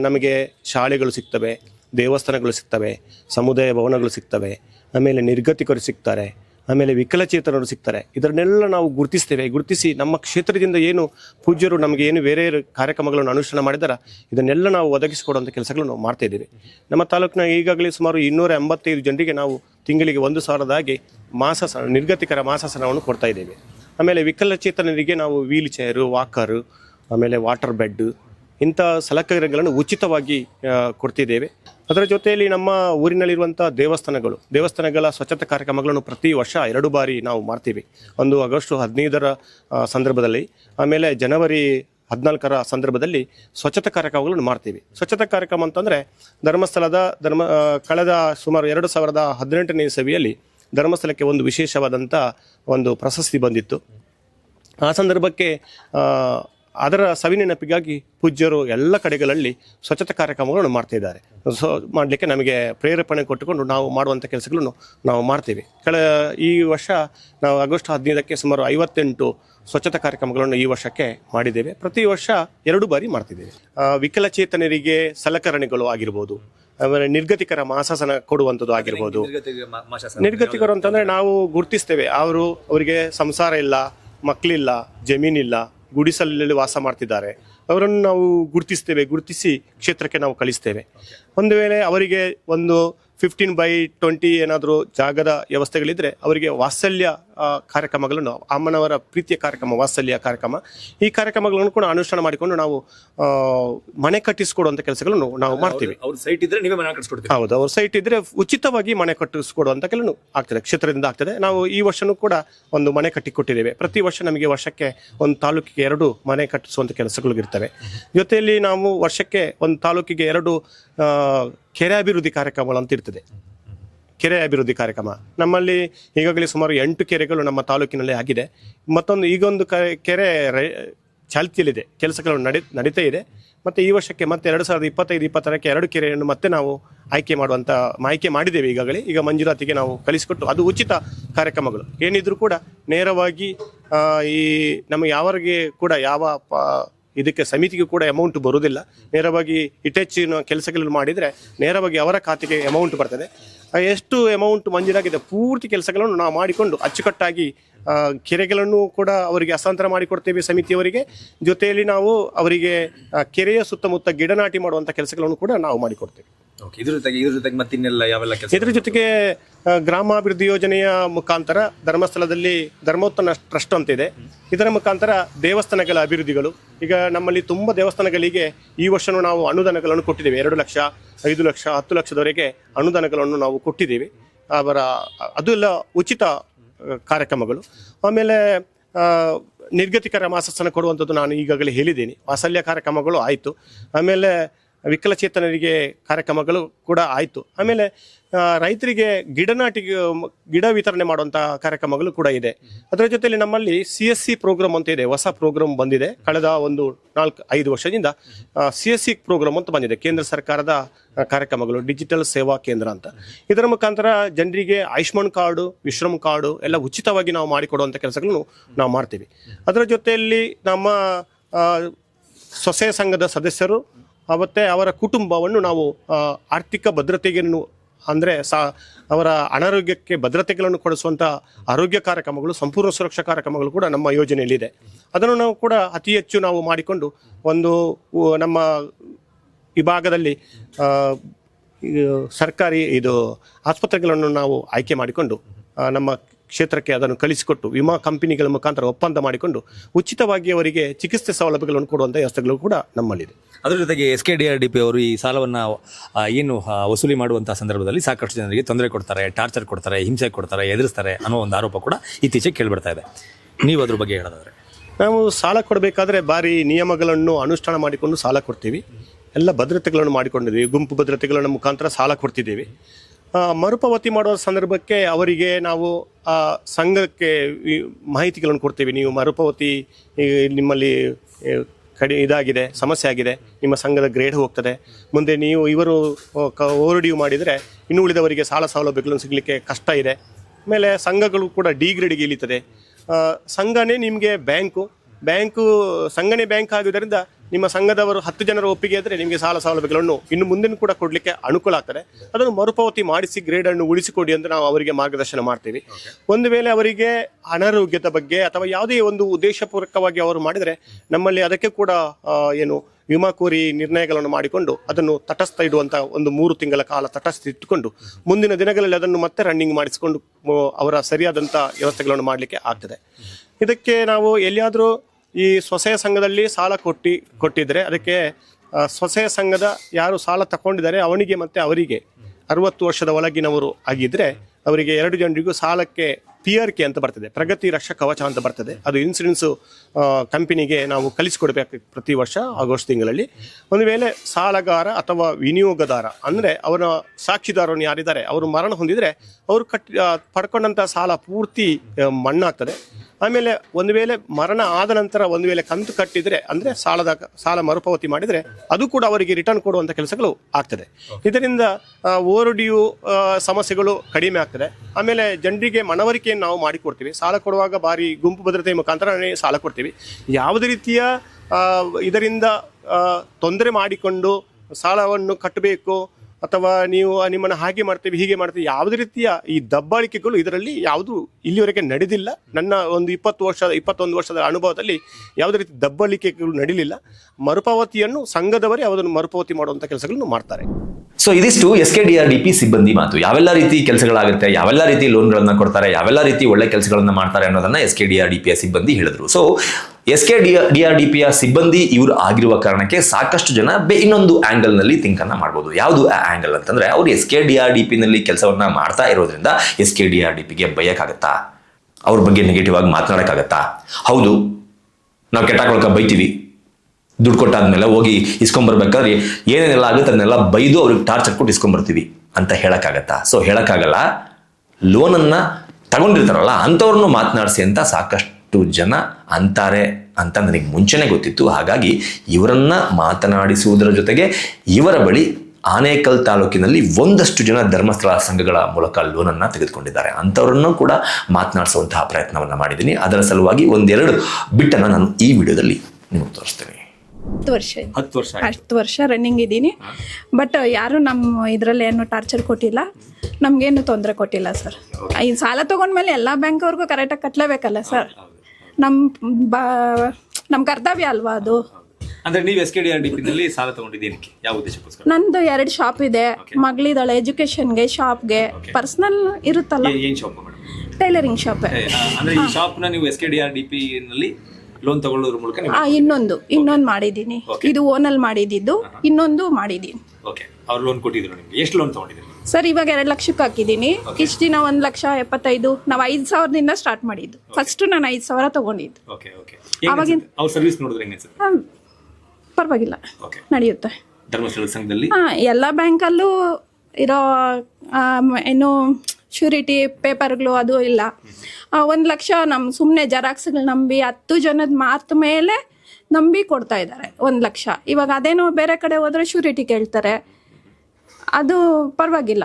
ನಮಗೆ ಶಾಲೆಗಳು ಸಿಗ್ತವೆ, ದೇವಸ್ಥಾನಗಳು ಸಿಗ್ತವೆ, ಸಮುದಾಯ ಭವನಗಳು ಸಿಗ್ತವೆ, ಆಮೇಲೆ ನಿರ್ಗತಿಕರು ಸಿಗ್ತಾರೆ, ಆಮೇಲೆ ವಿಕಲಚೇತನರು ಸಿಗ್ತಾರೆ. ಇದನ್ನೆಲ್ಲ ನಾವು ಗುರುತಿಸ್ತೇವೆ. ಗುರುತಿಸಿ ನಮ್ಮ ಕ್ಷೇತ್ರದಿಂದ ಏನು ಪೂಜ್ಯರು ನಮಗೆ ಏನು ಬೇರೆ ಕಾರ್ಯಕ್ರಮಗಳನ್ನು ಅನುಷ್ಠಾನ ಮಾಡಿದಾರ, ಇದನ್ನೆಲ್ಲ ನಾವು ಒದಗಿಸಿಕೊಡುವಂಥ ಕೆಲಸಗಳನ್ನು ನಾವು ಮಾಡ್ತಾ ಇದ್ದೀವಿ. ನಮ್ಮ ತಾಲೂಕಿನ ಈಗಾಗಲೇ ಸುಮಾರು ಇನ್ನೂರ ಎಂಬತ್ತೈದು ಜನರಿಗೆ ನಾವು ತಿಂಗಳಿಗೆ ಒಂದು ಸಾವಿರದಾಗಿ ಮಾಸಾಸ ನಿರ್ಗತಿಕರ ಮಾಸಾಸನವನ್ನು ಕೊಡ್ತಾ ಇದ್ದೇವೆ. ಆಮೇಲೆ ವಿಕಲಚೇತನರಿಗೆ ನಾವು ವೀಲ್ ಚೇರು, ವಾಕರು ಆಮೇಲೆ ವಾಟರ್ ಬೆಡ್, ಇಂಥ ಸಲಕರಣೆಗಳನ್ನು ಉಚಿತವಾಗಿ ಕೊಡ್ತಿದ್ದೇವೆ. ಅದರ ಜೊತೆಯಲ್ಲಿ ನಮ್ಮ ಊರಿನಲ್ಲಿರುವಂಥ ದೇವಸ್ಥಾನಗಳು, ದೇವಸ್ಥಾನಗಳ ಸ್ವಚ್ಛತಾ ಕಾರ್ಯಕ್ರಮಗಳನ್ನು ಪ್ರತಿ ವರ್ಷ ಎರಡು ಬಾರಿ ನಾವು ಮಾಡ್ತೀವಿ. ಒಂದು ಆಗಸ್ಟ್ ಹದಿನೈದರ ಸಂದರ್ಭದಲ್ಲಿ, ಆಮೇಲೆ ಜನವರಿ ಹದಿನಾಲ್ಕರ ಸಂದರ್ಭದಲ್ಲಿ ಸ್ವಚ್ಛತಾ ಕಾರ್ಯಕ್ರಮಗಳನ್ನು ಮಾಡ್ತೀವಿ. ಸ್ವಚ್ಛತಾ ಕಾರ್ಯಕ್ರಮ ಅಂತಂದರೆ ಧರ್ಮಸ್ಥಳದ, ಧರ್ಮ ಕಳೆದ ಸುಮಾರು ಎರಡು ಸಾವಿರದ ಹದಿನೆಂಟನೇ ಇಸವಿಯಲ್ಲಿ ಧರ್ಮಸ್ಥಳಕ್ಕೆ ಒಂದು ವಿಶೇಷವಾದಂಥ ಒಂದು ಪ್ರಶಸ್ತಿ ಬಂದಿತ್ತು. ಆ ಸಂದರ್ಭಕ್ಕೆ ಅದರ ಸವಿನೆನಪಿಗಾಗಿ ಪೂಜ್ಯರು ಎಲ್ಲ ಕಡೆಗಳಲ್ಲಿ ಸ್ವಚ್ಛತಾ ಕಾರ್ಯಕ್ರಮಗಳನ್ನು ಮಾಡ್ತಿದ್ದಾರೆ. ಸೊ, ಮಾಡಲಿಕ್ಕೆ ನಮಗೆ ಪ್ರೇರೇಪಣೆ ಕೊಟ್ಟುಕೊಂಡು ನಾವು ಮಾಡುವಂಥ ಕೆಲಸಗಳನ್ನು ನಾವು ಮಾಡ್ತೀವಿ. ಕಳೆ, ಈ ವರ್ಷ ನಾವು ಆಗಸ್ಟ್ ಹದಿನೈದಕ್ಕೆ ಸುಮಾರು ಐವತ್ತೆಂಟು ಸ್ವಚ್ಛತಾ ಕಾರ್ಯಕ್ರಮಗಳನ್ನು ಈ ವರ್ಷಕ್ಕೆ ಮಾಡಿದ್ದೇವೆ. ಪ್ರತಿ ವರ್ಷ ಎರಡು ಬಾರಿ ಮಾಡ್ತಿದ್ದೇವೆ. ವಿಕಲಚೇತನರಿಗೆ ಸಲಕರಣೆಗಳು ಆಗಿರ್ಬೋದು. ಆಮೇಲೆ ನಿರ್ಗತಿಕರ ಮಾಸಾಸನ ಕೊಡುವಂಥದ್ದು ಆಗಿರ್ಬೋದು. ನಿರ್ಗತಿಕರು ಅಂತಂದರೆ ನಾವು ಗುರುತಿಸ್ತೇವೆ. ಅವರು, ಅವರಿಗೆ ಸಂಸಾರ ಇಲ್ಲ ಮಕ್ಕಳಿಲ್ಲ ಜಮೀನಿಲ್ಲ ಗುಡಿಸಲಲ್ಲಿ ವಾಸ ಮಾಡ್ತಿದ್ದಾರೆ. ಅವರನ್ನು ನಾವು ಗುರುತಿಸ್ತೇವೆ, ಗುರುತಿಸಿ ಕ್ಷೇತ್ರಕ್ಕೆ ನಾವು ಕಳಿಸ್ತೇವೆ. ಒಂದು ವೇಳೆ ಅವರಿಗೆ ಒಂದು ಫಿಫ್ಟೀನ್ ಬೈ ಟ್ವೆಂಟಿ ಏನಾದರೂ ಜಾಗದ ವ್ಯವಸ್ಥೆಗಳಿದ್ದರೆ ಅವರಿಗೆ ವಾತ್ಸಲ್ಯ ಕಾರ್ಯಕ್ರಮಗಳನ್ನು ಅಮ್ಮನವರ ಪ್ರೀತಿಯ ಕಾರ್ಯಕ್ರಮ ವಾತ್ಸಲ್ಯ ಕಾರ್ಯಕ್ರಮ ಈ ಕಾರ್ಯಕ್ರಮಗಳನ್ನು ಕೂಡ ಅನುಷ್ಠಾನ ಮಾಡಿಕೊಂಡು ನಾವು ಮನೆ ಕಟ್ಟಿಸಿಕೊಡುವಂಥ ಕೆಲಸಗಳನ್ನು ನಾವು ಮಾಡ್ತೀವಿ. ಅವ್ರ ಸೈಟ್ ಇದ್ರೆ ನೀವೇ ಮನೆ ಕಟ್ಟಿಸ್ಕೊಡ್ತೀವಿ ಹೌದು ಅವ್ರ ಸೈಟ್ ಇದ್ರೆ ಉಚಿತವಾಗಿ ಮನೆ ಕಟ್ಟಿಸ್ಕೊಡುವಂತ ಕೆಲವು ಆಗ್ತದೆ ಕ್ಷೇತ್ರದಿಂದ ಆಗ್ತದೆ. ನಾವು ಈ ವರ್ಷನೂ ಕೂಡ ಒಂದು ಮನೆ ಕಟ್ಟಿಕೊಟ್ಟಿದ್ದೇವೆ. ಪ್ರತಿ ವರ್ಷ ನಮಗೆ ವರ್ಷಕ್ಕೆ ಒಂದು ತಾಲೂಕಿಗೆ ಎರಡು ಮನೆ ಕಟ್ಟಿಸುವಂತ ಕೆಲಸಗಳು ಇರ್ತವೆ ಜೊತೆಯಲ್ಲಿ ನಾವು ವರ್ಷಕ್ಕೆ ಒಂದು ತಾಲೂಕಿಗೆ ಎರಡು ಕೆರೆ ಅಭಿವೃದ್ಧಿ ಕಾರ್ಯಕ್ರಮಗಳು ಅಂತ ಇರ್ತದೆ. ಕೆರೆ ಅಭಿವೃದ್ಧಿ ಕಾರ್ಯಕ್ರಮ. ನಮ್ಮಲ್ಲಿ ಈಗಾಗಲೇ ಸುಮಾರು ಎಂಟು ಕೆರೆಗಳು ನಮ್ಮ ತಾಲೂಕಿನಲ್ಲಿ ಆಗಿದೆ. ಮತ್ತೊಂದು, ಈಗೊಂದು ಕೆರೆ ಚಾಲ್ತಿಯಲ್ಲಿದೆ. ಕೆಲಸಗಳು ನಡೆ, ನಡೀತಾ ಇದೆ. ಮತ್ತು ಈ ವರ್ಷಕ್ಕೆ ಮತ್ತೆ ಎರಡು ಸಾವಿರದ ಇಪ್ಪತ್ತೈದು, ಇಪ್ಪತ್ತರಕ್ಕೆ ಎರಡು ಕೆರೆಯನ್ನು ಮತ್ತೆ ನಾವು ಆಯ್ಕೆ ಮಾಡುವಂಥ ಆಯ್ಕೆ ಮಾಡಿದ್ದೇವೆ ಈಗಾಗಲೇ. ಈಗ ಮಂಜೂರಾತಿಗೆ ನಾವು ಕಲಿಸಿಕೊಟ್ಟು ಅದು ಉಚಿತ ಕಾರ್ಯಕ್ರಮಗಳು. ಏನಿದ್ರೂ ಕೂಡ ನೇರವಾಗಿ ಈ ನಮಗೆ ಯಾವರಿಗೆ ಕೂಡ ಯಾವ ಇದಕ್ಕೆ ಸಮಿತಿಗೆ ಕೂಡ ಅಮೌಂಟ್ ಬರುವುದಿಲ್ಲ. ನೇರವಾಗಿ ಇಟೆಚ್ಚಿನ ಕೆಲಸಗಳನ್ನು ಮಾಡಿದರೆ ನೇರವಾಗಿ ಅವರ ಖಾತೆಗೆ ಅಮೌಂಟ್ ಬರ್ತದೆ. ಎಷ್ಟು ಅಮೌಂಟ್ ಮಂಜೂರಾಗಿದೆ? ಪೂರ್ತಿ ಕೆಲಸಗಳನ್ನು ನಾವು ಮಾಡಿಕೊಂಡು ಅಚ್ಚುಕಟ್ಟಾಗಿ ಕೆರೆಗಳನ್ನು ಕೂಡ ಅವರಿಗೆ ಹಸ್ತಾಂತರ ಮಾಡಿಕೊಡ್ತೇವೆ ಸಮಿತಿಯವರಿಗೆ. ಜೊತೆಯಲ್ಲಿ ನಾವು ಅವರಿಗೆ ಕೆರೆಯ ಸುತ್ತಮುತ್ತ ಗಿಡ ನಾಟಿ ಮಾಡುವಂಥ ಕೆಲಸಗಳನ್ನು ಕೂಡ ನಾವು ಮಾಡಿಕೊಡ್ತೇವೆ. ಓಕೆ ಇದ್ರ ಜೊತೆಗೆ ಗ್ರಾಮಾಭಿವೃದ್ಧಿ ಯೋಜನೆಯ ಮುಖಾಂತರ ಧರ್ಮಸ್ಥಳದಲ್ಲಿ ಧರ್ಮೋತ್ತನ ಟ್ರಸ್ಟ್ ಅಂತ ಇದೆ. ಇದರ ಮುಖಾಂತರ ದೇವಸ್ಥಾನಗಳ ಅಭಿವೃದ್ಧಿಗಳು. ಈಗ ನಮ್ಮಲ್ಲಿ ತುಂಬ ದೇವಸ್ಥಾನಗಳಿಗೆ ಈ ವರ್ಷನೂ ನಾವು ಅನುದಾನಗಳನ್ನು ಕೊಟ್ಟಿದ್ದೇವೆ. ಎರಡು ಲಕ್ಷ, ಐದು ಲಕ್ಷ, ಹತ್ತು ಲಕ್ಷದವರೆಗೆ ಅನುದಾನಗಳನ್ನು ನಾವು ಕೊಟ್ಟಿದ್ದೀವಿ. ಅವರ ಅದೆಲ್ಲ ಉಚಿತ ಕಾರ್ಯಕ್ರಮಗಳು. ಆಮೇಲೆ ನಿರ್ಗತಿಕರ ಮಾಸಸ್ಥಾನ ಕೊಡುವಂಥದ್ದು ನಾನು ಈಗಾಗಲೇ ಹೇಳಿದ್ದೀನಿ. ವಾತ್ಸಲ್ಯ ಕಾರ್ಯಕ್ರಮಗಳು ಆಯಿತು. ಆಮೇಲೆ ವಿಕಲಚೇತನರಿಗೆ ಕಾರ್ಯಕ್ರಮಗಳು ಕೂಡ ಆಯಿತು. ಆಮೇಲೆ ರೈತರಿಗೆ ಗಿಡ ನಾಟಿಗೆ ಗಿಡ ವಿತರಣೆ ಮಾಡುವಂಥ ಕಾರ್ಯಕ್ರಮಗಳು ಕೂಡ ಇದೆ. ಅದರ ಜೊತೆಯಲ್ಲಿ ನಮ್ಮಲ್ಲಿ ಸಿ ಎಸ್ ಸಿ ಪ್ರೋಗ್ರಾಮ್ ಅಂತ ಇದೆ, ಹೊಸ ಪ್ರೋಗ್ರಾಮ್ ಬಂದಿದೆ. ಕಳೆದ ಒಂದು ನಾಲ್ಕು, ಐದು ವರ್ಷದಿಂದ ಸಿ ಎಸ್ ಸಿ ಪ್ರೋಗ್ರಾಮ್ ಅಂತ ಬಂದಿದೆ. ಕೇಂದ್ರ ಸರ್ಕಾರದ ಕಾರ್ಯಕ್ರಮಗಳು, ಡಿಜಿಟಲ್ ಸೇವಾ ಕೇಂದ್ರ ಅಂತ. ಇದರ ಮುಖಾಂತರ ಜನರಿಗೆ ಆಯುಷ್ಮಾನ್ ಕಾರ್ಡು, ವಿಶ್ರಮ ಕಾರ್ಡು ಎಲ್ಲ ಉಚಿತವಾಗಿ ನಾವು ಮಾಡಿಕೊಡುವಂಥ ಕೆಲಸಗಳನ್ನು ನಾವು ಮಾಡ್ತೀವಿ. ಅದರ ಜೊತೆಯಲ್ಲಿ ನಮ್ಮ ಸೊಸೆ ಸಂಘದ ಸದಸ್ಯರು ಮತ್ತು ಅವರ ಕುಟುಂಬವನ್ನು ನಾವು ಆರ್ಥಿಕ ಭದ್ರತೆಯನ್ನು ಅಂದರೆ ಸಾ, ಅವರ ಅನಾರೋಗ್ಯಕ್ಕೆ ಭದ್ರತೆಗಳನ್ನು ಕೊಡಿಸುವಂಥ ಆರೋಗ್ಯ ಕಾರ್ಯಕ್ರಮಗಳು, ಸಂಪೂರ್ಣ ಸುರಕ್ಷಾ ಕಾರ್ಯಕ್ರಮಗಳು ಕೂಡ ನಮ್ಮ ಯೋಜನೆಯಲ್ಲಿದೆ. ಅದನ್ನು ನಾವು ಕೂಡ ಅತಿ ಹೆಚ್ಚು ನಾವು ಮಾಡಿಕೊಂಡು ಒಂದು ನಮ್ಮ ವಿಭಾಗದಲ್ಲಿ ಭಾಗದಲ್ಲಿ ಸರ್ಕಾರಿ ಇದು ಆಸ್ಪತ್ರೆಗಳನ್ನು ನಾವು ಆಯ್ಕೆ ಮಾಡಿಕೊಂಡು ನಮ್ಮ ಕ್ಷೇತ್ರಕ್ಕೆ ಅದನ್ನು ಕಳಿಸಿಕೊಟ್ಟು ವಿಮಾ ಕಂಪನಿಗಳ ಮುಖಾಂತರ ಒಪ್ಪಂದ ಮಾಡಿಕೊಂಡು ಉಚಿತವಾಗಿ ಅವರಿಗೆ ಚಿಕಿತ್ಸೆ ಸೌಲಭ್ಯಗಳನ್ನು ಕೊಡುವಂಥ ವ್ಯವಸ್ಥೆಗಳು ಕೂಡ ನಮ್ಮಲ್ಲಿದೆ. ಅದರ ಜೊತೆಗೆ S K D R D P ಅವರು ಈ ಸಾಲವನ್ನು ಏನು ವಸೂಲಿ ಮಾಡುವಂಥ ಸಂದರ್ಭದಲ್ಲಿ ಸಾಕಷ್ಟು ಜನರಿಗೆ ತೊಂದರೆ ಕೊಡ್ತಾರೆ ಟಾರ್ಚರ್ ಕೊಡ್ತಾರೆ ಹಿಂಸೆ ಕೊಡ್ತಾರೆ ಎದುರಿಸ್ತಾರೆ ಅನ್ನೋ ಒಂದು ಆರೋಪ ಕೂಡ ಇತ್ತೀಚೆಗೆ ಕೇಳಿಬಿಡ್ತಾ ಇದೆ. ನೀವು ಅದ್ರ ಬಗ್ಗೆ ಹೇಳೋದಾದ್ರೆ. ನಾವು ಸಾಲ ಕೊಡಬೇಕಾದ್ರೆ ಭಾರಿ ನಿಯಮಗಳನ್ನು ಅನುಷ್ಠಾನ ಮಾಡಿಕೊಂಡು ಸಾಲ ಕೊಡ್ತೀವಿ. ಎಲ್ಲ ಭದ್ರತೆಗಳನ್ನು ಮಾಡಿಕೊಂಡಿದ್ದೀವಿ. ಗುಂಪು ಭದ್ರತೆಗಳನ್ನು ಮುಖಾಂತರ ಸಾಲ ಕೊಡ್ತಿದ್ದೀವಿ. ಮರುಪಾವತಿ ಮಾಡುವ ಸಂದರ್ಭಕ್ಕೆ ಅವರಿಗೆ ನಾವು ಆ, ಸಂಘಕ್ಕೆ ಮಾಹಿತಿಗಳನ್ನು ಕೊಡ್ತೀವಿ. ನೀವು ಮರುಪಾವತಿ ನಿಮ್ಮಲ್ಲಿ ಕಡಿ ಇದಾಗಿದೆ ಸಮಸ್ಯೆ ಆಗಿದೆ ನಿಮ್ಮ ಸಂಘದ ಗ್ರೇಡ್ ಹೋಗ್ತದೆ. ಮುಂದೆ ನೀವು ಇವರು ಓವರ್ ಡ್ಯೂ ಮಾಡಿದರೆ ಇನ್ನು ಉಳಿದವರಿಗೆ ಸಾಲ ಸೌಲಭ್ಯಗಳನ್ನು ಸಿಗಲಿಕ್ಕೆ ಕಷ್ಟ ಇದೆ. ಆಮೇಲೆ ಸಂಘಗಳು ಕೂಡ ಡಿ ಗ್ರೇಡ್ಗೆ ಇಳಿತದೆ ಸಂಘನೇ ನಿಮಗೆ ಬ್ಯಾಂಕು. ಬ್ಯಾಂಕು ಸಂಘನೇ ಬ್ಯಾಂಕ್ ಆಗುವುದರಿಂದ ನಿಮ್ಮ ಸಂಘದವರು ಹತ್ತು ಜನರ ಒಪ್ಪಿಗೆ ಇದ್ದರೆ ನಿಮಗೆ ಸಾಲ ಸೌಲಭ್ಯಗಳನ್ನು ಇನ್ನು ಮುಂದಿನ ಕೂಡ ಕೊಡಲಿಕ್ಕೆ ಅನುಕೂಲ ಆಗ್ತದೆ. ಅದನ್ನು ಮರುಪಾವತಿ ಮಾಡಿಸಿ ಗ್ರೇಡನ್ನು ಉಳಿಸಿಕೊಡಿ ಅಂತ ನಾವು ಅವರಿಗೆ ಮಾರ್ಗದರ್ಶನ ಮಾಡ್ತೀವಿ. ಒಂದು ವೇಳೆ ಅವರಿಗೆ ಅನಾರೋಗ್ಯದ ಬಗ್ಗೆ ಅಥವಾ ಯಾವುದೇ ಒಂದು ಉದ್ದೇಶಪೂರ್ವಕವಾಗಿ ಅವರು ಮಾಡಿದರೆ ನಮ್ಮಲ್ಲಿ ಅದಕ್ಕೆ ಕೂಡ ಏನು ವಿಮಾ ಕೋರಿ ನಿರ್ಣಯಗಳನ್ನು ಮಾಡಿಕೊಂಡು ಅದನ್ನು ತಟಸ್ಥ ಇಡುವಂಥ ಒಂದು ಮೂರು ತಿಂಗಳ ಕಾಲ ತಟಸ್ಥ ಇಟ್ಟುಕೊಂಡು ಮುಂದಿನ ದಿನಗಳಲ್ಲಿ ಅದನ್ನು ಮತ್ತೆ ರನ್ನಿಂಗ್ ಮಾಡಿಸಿಕೊಂಡು ಅವರ ಸರಿಯಾದಂಥ ವ್ಯವಸ್ಥೆಗಳನ್ನು ಮಾಡಲಿಕ್ಕೆ ಆಗ್ತದೆ. ಇದಕ್ಕೆ ನಾವು ಎಲ್ಲಿಯಾದರೂ ಈ ಸ್ವಸಹಾಯ ಸಂಘದಲ್ಲಿ ಸಾಲ ಕೊಟ್ಟು, ಕೊಟ್ಟಿದ್ರೆ ಅದಕ್ಕೆ ಸ್ವಸಹಾಯ ಸಂಘದ ಯಾರು ಸಾಲ ತಗೊಂಡಿದ್ದಾರೆ ಅವನಿಗೆ ಮತ್ತು ಅವರಿಗೆ. ಅರವತ್ತು ವರ್ಷದ ಒಳಗಿನವರು ಆಗಿದ್ದರೆ ಅವರಿಗೆ ಎರಡು ಜನರಿಗೂ ಸಾಲಕ್ಕೆ ಪಿ ಆರ್ ಕೆ ಅಂತ ಬರ್ತದೆ, ಪ್ರಗತಿ ರಕ್ಷಾ ಕವಚ ಅಂತ ಬರ್ತದೆ. ಅದು ಇನ್ಸೂರೆನ್ಸು ಕಂಪನಿಗೆ ನಾವು ಕಲಿಸಿಕೊಡ್ಬೇಕು ಪ್ರತಿ ವರ್ಷ ಆಗಸ್ಟ್ ತಿಂಗಳಲ್ಲಿ. ಒಂದು ವೇಳೆ ಸಾಲಗಾರ ಅಥವಾ ವಿನಿಯೋಗದಾರ, ಅಂದರೆ ಅವರ ಸಾಕ್ಷಿದಾರರು ಯಾರಿದ್ದಾರೆ, ಅವರು ಮರಣ ಹೊಂದಿದರೆ ಅವರು ಕಟ್ಟಿ ಪಡ್ಕೊಂಡಂಥ ಸಾಲ ಪೂರ್ತಿ ಮಣ್ಣಾಗ್ತದೆ. ಆಮೇಲೆ ಒಂದು ವೇಳೆ ಮರಣ ಆದ ನಂತರ ಒಂದು ವೇಳೆ ಕಂತು ಕಟ್ಟಿದ್ರೆ ಅಂದ್ರೆ ಸಾಲದ ಸಾಲ ಮರುಪಾವತಿ ಮಾಡಿದ್ರೆ ಅದು ಕೂಡ ಅವರಿಗೆ ರಿಟರ್ನ್ ಕೊಡುವಂಥ ಕೆಲಸಗಳು ಆಗ್ತದೆ. ಇದರಿಂದ ಓವರ್ ಡ್ಯೂ ಸಮಸ್ಯೆಗಳು ಕಡಿಮೆ ಆಗ್ತದೆ. ಆಮೇಲೆ ಜನರಿಗೆ ಮನವರಿಕೆಯನ್ನು ನಾವು ಮಾಡಿಕೊಡ್ತೀವಿ. ಸಾಲ ಕೊಡುವಾಗ ಬಾರಿ ಗುಂಪು ಭದ್ರತೆ ಮುಖಾಂತರ ಸಾಲ ಕೊಡ್ತೀವಿ. ಯಾವುದೇ ರೀತಿಯ ಇದರಿಂದ ತೊಂದರೆ ಮಾಡಿಕೊಂಡು ಸಾಲವನ್ನು ಕಟ್ಟಬೇಕು ಅಥವಾ ನೀವು ನಿಮ್ಮನ್ನು ಹಾಗೆ ಮಾಡ್ತೀವಿ, ಹೀಗೆ ಮಾಡ್ತೀವಿ, ಯಾವುದೇ ರೀತಿಯ ಈ ದಬ್ಬಾಳಿಕೆಗಳು ಇದರಲ್ಲಿ ಯಾವುದು ಇಲ್ಲಿವರೆಗೆ ನಡೆದಿಲ್ಲ. ನನ್ನ ಒಂದು ಇಪ್ಪತ್ತು ವರ್ಷದ, ಇಪ್ಪತ್ತೊಂದು ವರ್ಷದ ಅನುಭವದಲ್ಲಿ ಯಾವುದೇ ರೀತಿ ದಬ್ಬಾಳಿಕೆಗಳು ನಡೀಲಿಲ್ಲ. ಮರುಪಾವತಿಯನ್ನು ಸಂಘದವರೇ ಅದನ್ನು ಮರುಪಾವತಿ ಮಾಡುವಂಥ ಕೆಲಸಗಳನ್ನು ಮಾಡ್ತಾರೆ. ಸೊ ಇದಿಷ್ಟು S K D R D P ಸಿಬ್ಬಂದಿ ಮಾತು. ಯಾವೆಲ್ಲ ರೀತಿ ಕೆಲಸಗಳಾಗುತ್ತೆ, ಯಾವೆಲ್ಲ ರೀತಿ ಲೋನ್ಗಳನ್ನು ಕೊಡ್ತಾರೆ, ಯಾವೆಲ್ಲ ರೀತಿ ಒಳ್ಳೆ ಕೆಲಸಗಳನ್ನು ಮಾಡ್ತಾರೆ ಅನ್ನೋದನ್ನ S K D R D ಪಿಯ ಸಿಬ್ಬಂದಿ ಹೇಳಿದ್ರು. So S K D D R D ಸಿಬ್ಬಂದಿ ಇವರು ಆಗಿರುವ ಕಾರಣಕ್ಕೆ ಸಾಕಷ್ಟು ಜನ ಬೇ ಇನ್ನೊಂದು ಆಂಗಲ್ನಲ್ಲಿ ಥಿಂಕ್ ಅನ್ನ ಮಾಡ್ಬೋದು. ಯಾವುದು ಆ ಆಂಗಲ್ ಅಂತಂದ್ರೆ ಅವರು S K D R D P ನಲ್ಲಿ ಕೆಲಸವನ್ನ ಮಾಡ್ತಾ ಇರೋದ್ರಿಂದ S K D R D ಪಿಗೆ ಬೈಯೋಕ್ಕಾಗತ್ತಾ? ಅವ್ರ ಬಗ್ಗೆ ನೆಗೆಟಿವ್ ಆಗಿ ಮಾತನಾಡಕ್ಕಾಗತ್ತಾ? ಹೌದು, ನಾವು ಕೆಟ್ಟಾಕೊಳಕ ಬೈತೀವಿ. ದುಡ್ಡು ಕೊಟ್ಟಾದ್ಮೇಲೆ ಹೋಗಿ ಇಸ್ಕೊಂಬರ್ಬೇಕಾದ್ರೆ ಏನೇನೆಲ್ಲ ಆಗುತ್ತೆ ಅದನ್ನೆಲ್ಲ ಬೈದು ಅವ್ರಿಗೆ ಟಾರ್ಚರ್ ಕೊಟ್ಟು ಇಸ್ಕೊಂಬರ್ತೀವಿ ಅಂತ ಹೇಳಕ್ಕಾಗತ್ತಾ? ಸೊ ಹೇಳಕ್ಕಾಗಲ್ಲ ಲೋನನ್ನ ತಗೊಂಡಿರ್ತಾರಲ್ಲ, ಅಂಥವ್ರನ್ನು ಮಾತನಾಡಿಸಿ ಅಂತ ಸಾಕಷ್ಟು ಜನ ಅಂತಾರೆ ಅಂತ ನನಗೆ ಮುಂಚೆನೇ ಗೊತ್ತಿತ್ತು. ಹಾಗಾಗಿ ಇವರನ್ನ ಮಾತನಾಡಿಸುವುದರ ಜೊತೆಗೆ ಇವರ ಬಳಿ ಆನೇಕಲ್ ತಾಲೂಕಿನಲ್ಲಿ ಒಂದಷ್ಟು ಜನ ಧರ್ಮಸ್ಥಳ ಸಂಘಗಳ ಮೂಲಕ ಲೋನನ್ನು ತೆಗೆದುಕೊಂಡಿದ್ದಾರೆ. ಅಂಥವ್ರನ್ನು ಕೂಡ ಮಾತನಾಡಿಸುವಂತಹ ಪ್ರಯತ್ನವನ್ನು ಮಾಡಿದ್ದೀನಿ. ಅದರ ಸಲುವಾಗಿ ಒಂದೆರಡು ಬಿಟ್ಟನ್ನು ನಾನು ಈ ವಿಡಿಯೋದಲ್ಲಿ ನಿಮಗೆ ತೋರಿಸ್ತೇನೆ. ಹತ್ತು ವರ್ಷ. ಹತ್ತು ವರ್ಷ ಹತ್ತು ವರ್ಷ ರನ್ನಿಂಗ್ ಇದ್ದೀನಿ. ಬಟ್ ಯಾರು ನಮ್ಮ ಇದರಲ್ಲಿ ಏನು ಟಾರ್ಚರ್ ಕೊಟ್ಟಿಲ್ಲ. ನಮಗೇನು ತೊಂದರೆ ಕೊಟ್ಟಿಲ್ಲ ಸರ್ ಈ ಸಾಲ ತಗೊಂಡ್ಮೇಲೆ ಎಲ್ಲ ಬ್ಯಾಂಕ್ ಅವ್ರಿಗೂ ಕರೆಕ್ಟಾಗಿ ಕಟ್ಟಲೇಬೇಕಲ್ಲ ಸರ್ ನಮ್ಮ ನಮ್ ನಮ್ಮ ಕರ್ತವ್ಯ ಅಲ್ವಾ ಅದು? ಅಂದ್ರೆ ನೀವು S K D R D ಸಾಲ ತಗೊಂಡಿದ್ದೇನಕ್ಕೆ ಯಾವ ಉದ್ದೇಶಕ್ಕೋಸ್ಕರ? ನಂದು ಎರಡು ಶಾಪ್ ಇದೆ. ಮಗಳಿದ್ದಾಳೆ ಎಜುಕೇಶನ್ಗೆ ಶಾಪ್ಗೆ ಪರ್ಸನಲ್ ಇರುತ್ತಲ್ಲ? ಏನ್ ಶಾಪ್ ಮೇಡಮ್ ಟೈಲರಿಂಗ್ ಶಾಪ್ ಅಂದ್ರೆ ಈ ಶಾಪ್ನ ನೀವು S K D R D P ನಲ್ಲಿ ಲೋನ್ ತಗೊಳ್ಳೋದ್ರ ಮೂಲಕ ನೀವು ಆ ಇನ್ನೊಂದು. ಇನ್ನೊಂದು ಮಾಡಿದ್ದೀನಿ. ಇದು ಓನಲ್ಲಿ ಮಾಡಿದ್ದು ಇನ್ನೊಂದು ಮಾಡಿದ್ದೀನಿ. ಓಕೆ ಅವ್ರು ಲೋನ್ ಕೊಟ್ಟಿದ್ರು ನಿಮ್ಗೆ. ಎಷ್ಟು ಲೋನ್ ತಗೊಂಡಿದ್ರಿ ಸರ್ ಇವಾಗ ಎರಡು ಲಕ್ಷಕ್ಕೆ ಹಾಕಿದ್ದೀನಿ. ಇಷ್ಟು ದಿನ ಒಂದು ಲಕ್ಷ ಎಪ್ಪತ್ತೈದು ನಾವು ಐದು ಸಾವಿರದಿಂದ ಸ್ಟಾರ್ಟ್ ಮಾಡಿದ್ದು. ಫಸ್ಟ್ ನಾನು ಐದು ಸಾವಿರ ತಗೊಂಡಿದ್ದು. ಓಕೆ ಓಕೆ ಅವ್ರ ಸರ್ವಿಸ್ ನೋಡಿದ್ರೆ ಹೆಂಗೆ ಅನ್ಸುತ್ತೆ? ಹಾಂ ಪರವಾಗಿಲ್ಲ. ಓಕೆ ನಡೆಯುತ್ತೆ. ಧರ್ಮಸ್ಥಳ ಸಂಘದಲ್ಲಿ? ಹಾಂ ಎಲ್ಲ ಬ್ಯಾಂಕಲ್ಲೂ ಇರೋ ಆಮ್, ಏನು ಶ್ಯೂರಿಟಿ ಪೇಪರ್ಗಳು ಅದು ಇಲ್ಲ. ಒಂದು ಲಕ್ಷ ನಮ್ಮ ಸುಮ್ಮನೆ ಜೆರಾಕ್ಸ್ಗಳು ನಂಬಿ ಹತ್ತು ಜನದ ಮಾತು ಮೇಲೆ ನಂಬಿ ಕೊಡ್ತಾ ಇದ್ದಾರೆ ಒಂದು ಲಕ್ಷ. ಇವಾಗ ಅದೇನೋ ಬೇರೆ ಕಡೆ ಹೋದ್ರೆ ಶ್ಯೂರಿಟಿ ಕೇಳ್ತಾರೆ. ಅದು ಪರವಾಗಿಲ್ಲ.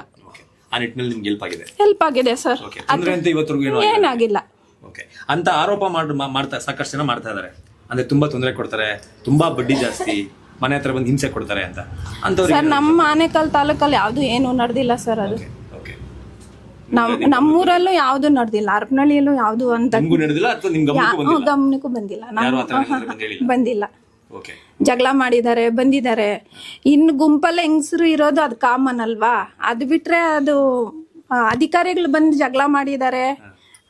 ಆ ನಿಟ್ಟಿನಲ್ಲಿ ನಿಮ್ಗೆ ಹೆಲ್ಪ್ ಆಗಿದೆ? ಹೆಲ್ಪ್ ಆಗಿದೆ ಸರ್ ಓಕೆ ತೊಂದರೆ ಅಂತ ಇವತ್ತರೆಗೂ ಏನೋ ಏನಾಗಿಲ್ಲ. ಓಕೆ ಅಂತ ಆರೋಪ ಮಾಡಿ ಮಾ- ಮಾಡ್ತಾ ಸಾಕಷ್ಟು ಜನ ಮಾಡ್ತಾ ಇದಾರೆ. ಅಂದ್ರೆ ತುಂಬಾ ತೊಂದರೆ ಕೊಡ್ತಾರೆ ತುಂಬಾ ಬಡ್ಡಿ ಜಾಸ್ತಿ ಮನೆ ಹತ್ರ ಬಂದು ಹಿಂಸೆ ಕೊಡ್ತಾರೆ ಅಂತ. ಅಂತವ್ರಿಗೆ ಸರ್ ನಮ್ಮ ಆನೇಕಲ್ ತಾಲೂಕಲ್ಲಿ ಯಾವುದು ಏನು ನಡೆದಿಲ್ಲ ಸರ್ ಅದು. ಓಕೆ ನಮ್ ನಮ್ಮೂರಲ್ಲೂ ಯಾವುದು ನಡೆದಿಲ್ಲ ಹರಪನಹಳ್ಳಿಯಲ್ಲೂ ಯಾವುದು ಅಂತ. ನಿಮ್ಗೂ ನಡೆದಿಲ್ಲ ಅಥವಾ ನಿಮ್ ಗಮನಕ್ಕೂ ಯಾ- ಬಂದಿಲ್ಲ? ಗಮನಕ್ಕೂ ಬಂದಿಲ್ಲ. ಯಾರು ನಮ್ಮ ಆ ಥರ ಏನಾದ್ರು ಬಂದು ಬಂದಿಲ್ಲ. ಜಗಳ ಮಾಡಿದ್ದಾರೆ ಬಂದಿದ್ದಾರೆ. ಇನ್ನು ಗುಂಪಲ್ಲ ಹೆಂಗಸರು ಇರೋದು ಅದು ಕಾಮನ್ ಅಲ್ವಾ? ಅದು ಬಿಟ್ರೆ ಅದು ಅಧಿಕಾರಿಗಳು ಬಂದು ಜಗಳ ಮಾಡಿದ್ದಾರೆ.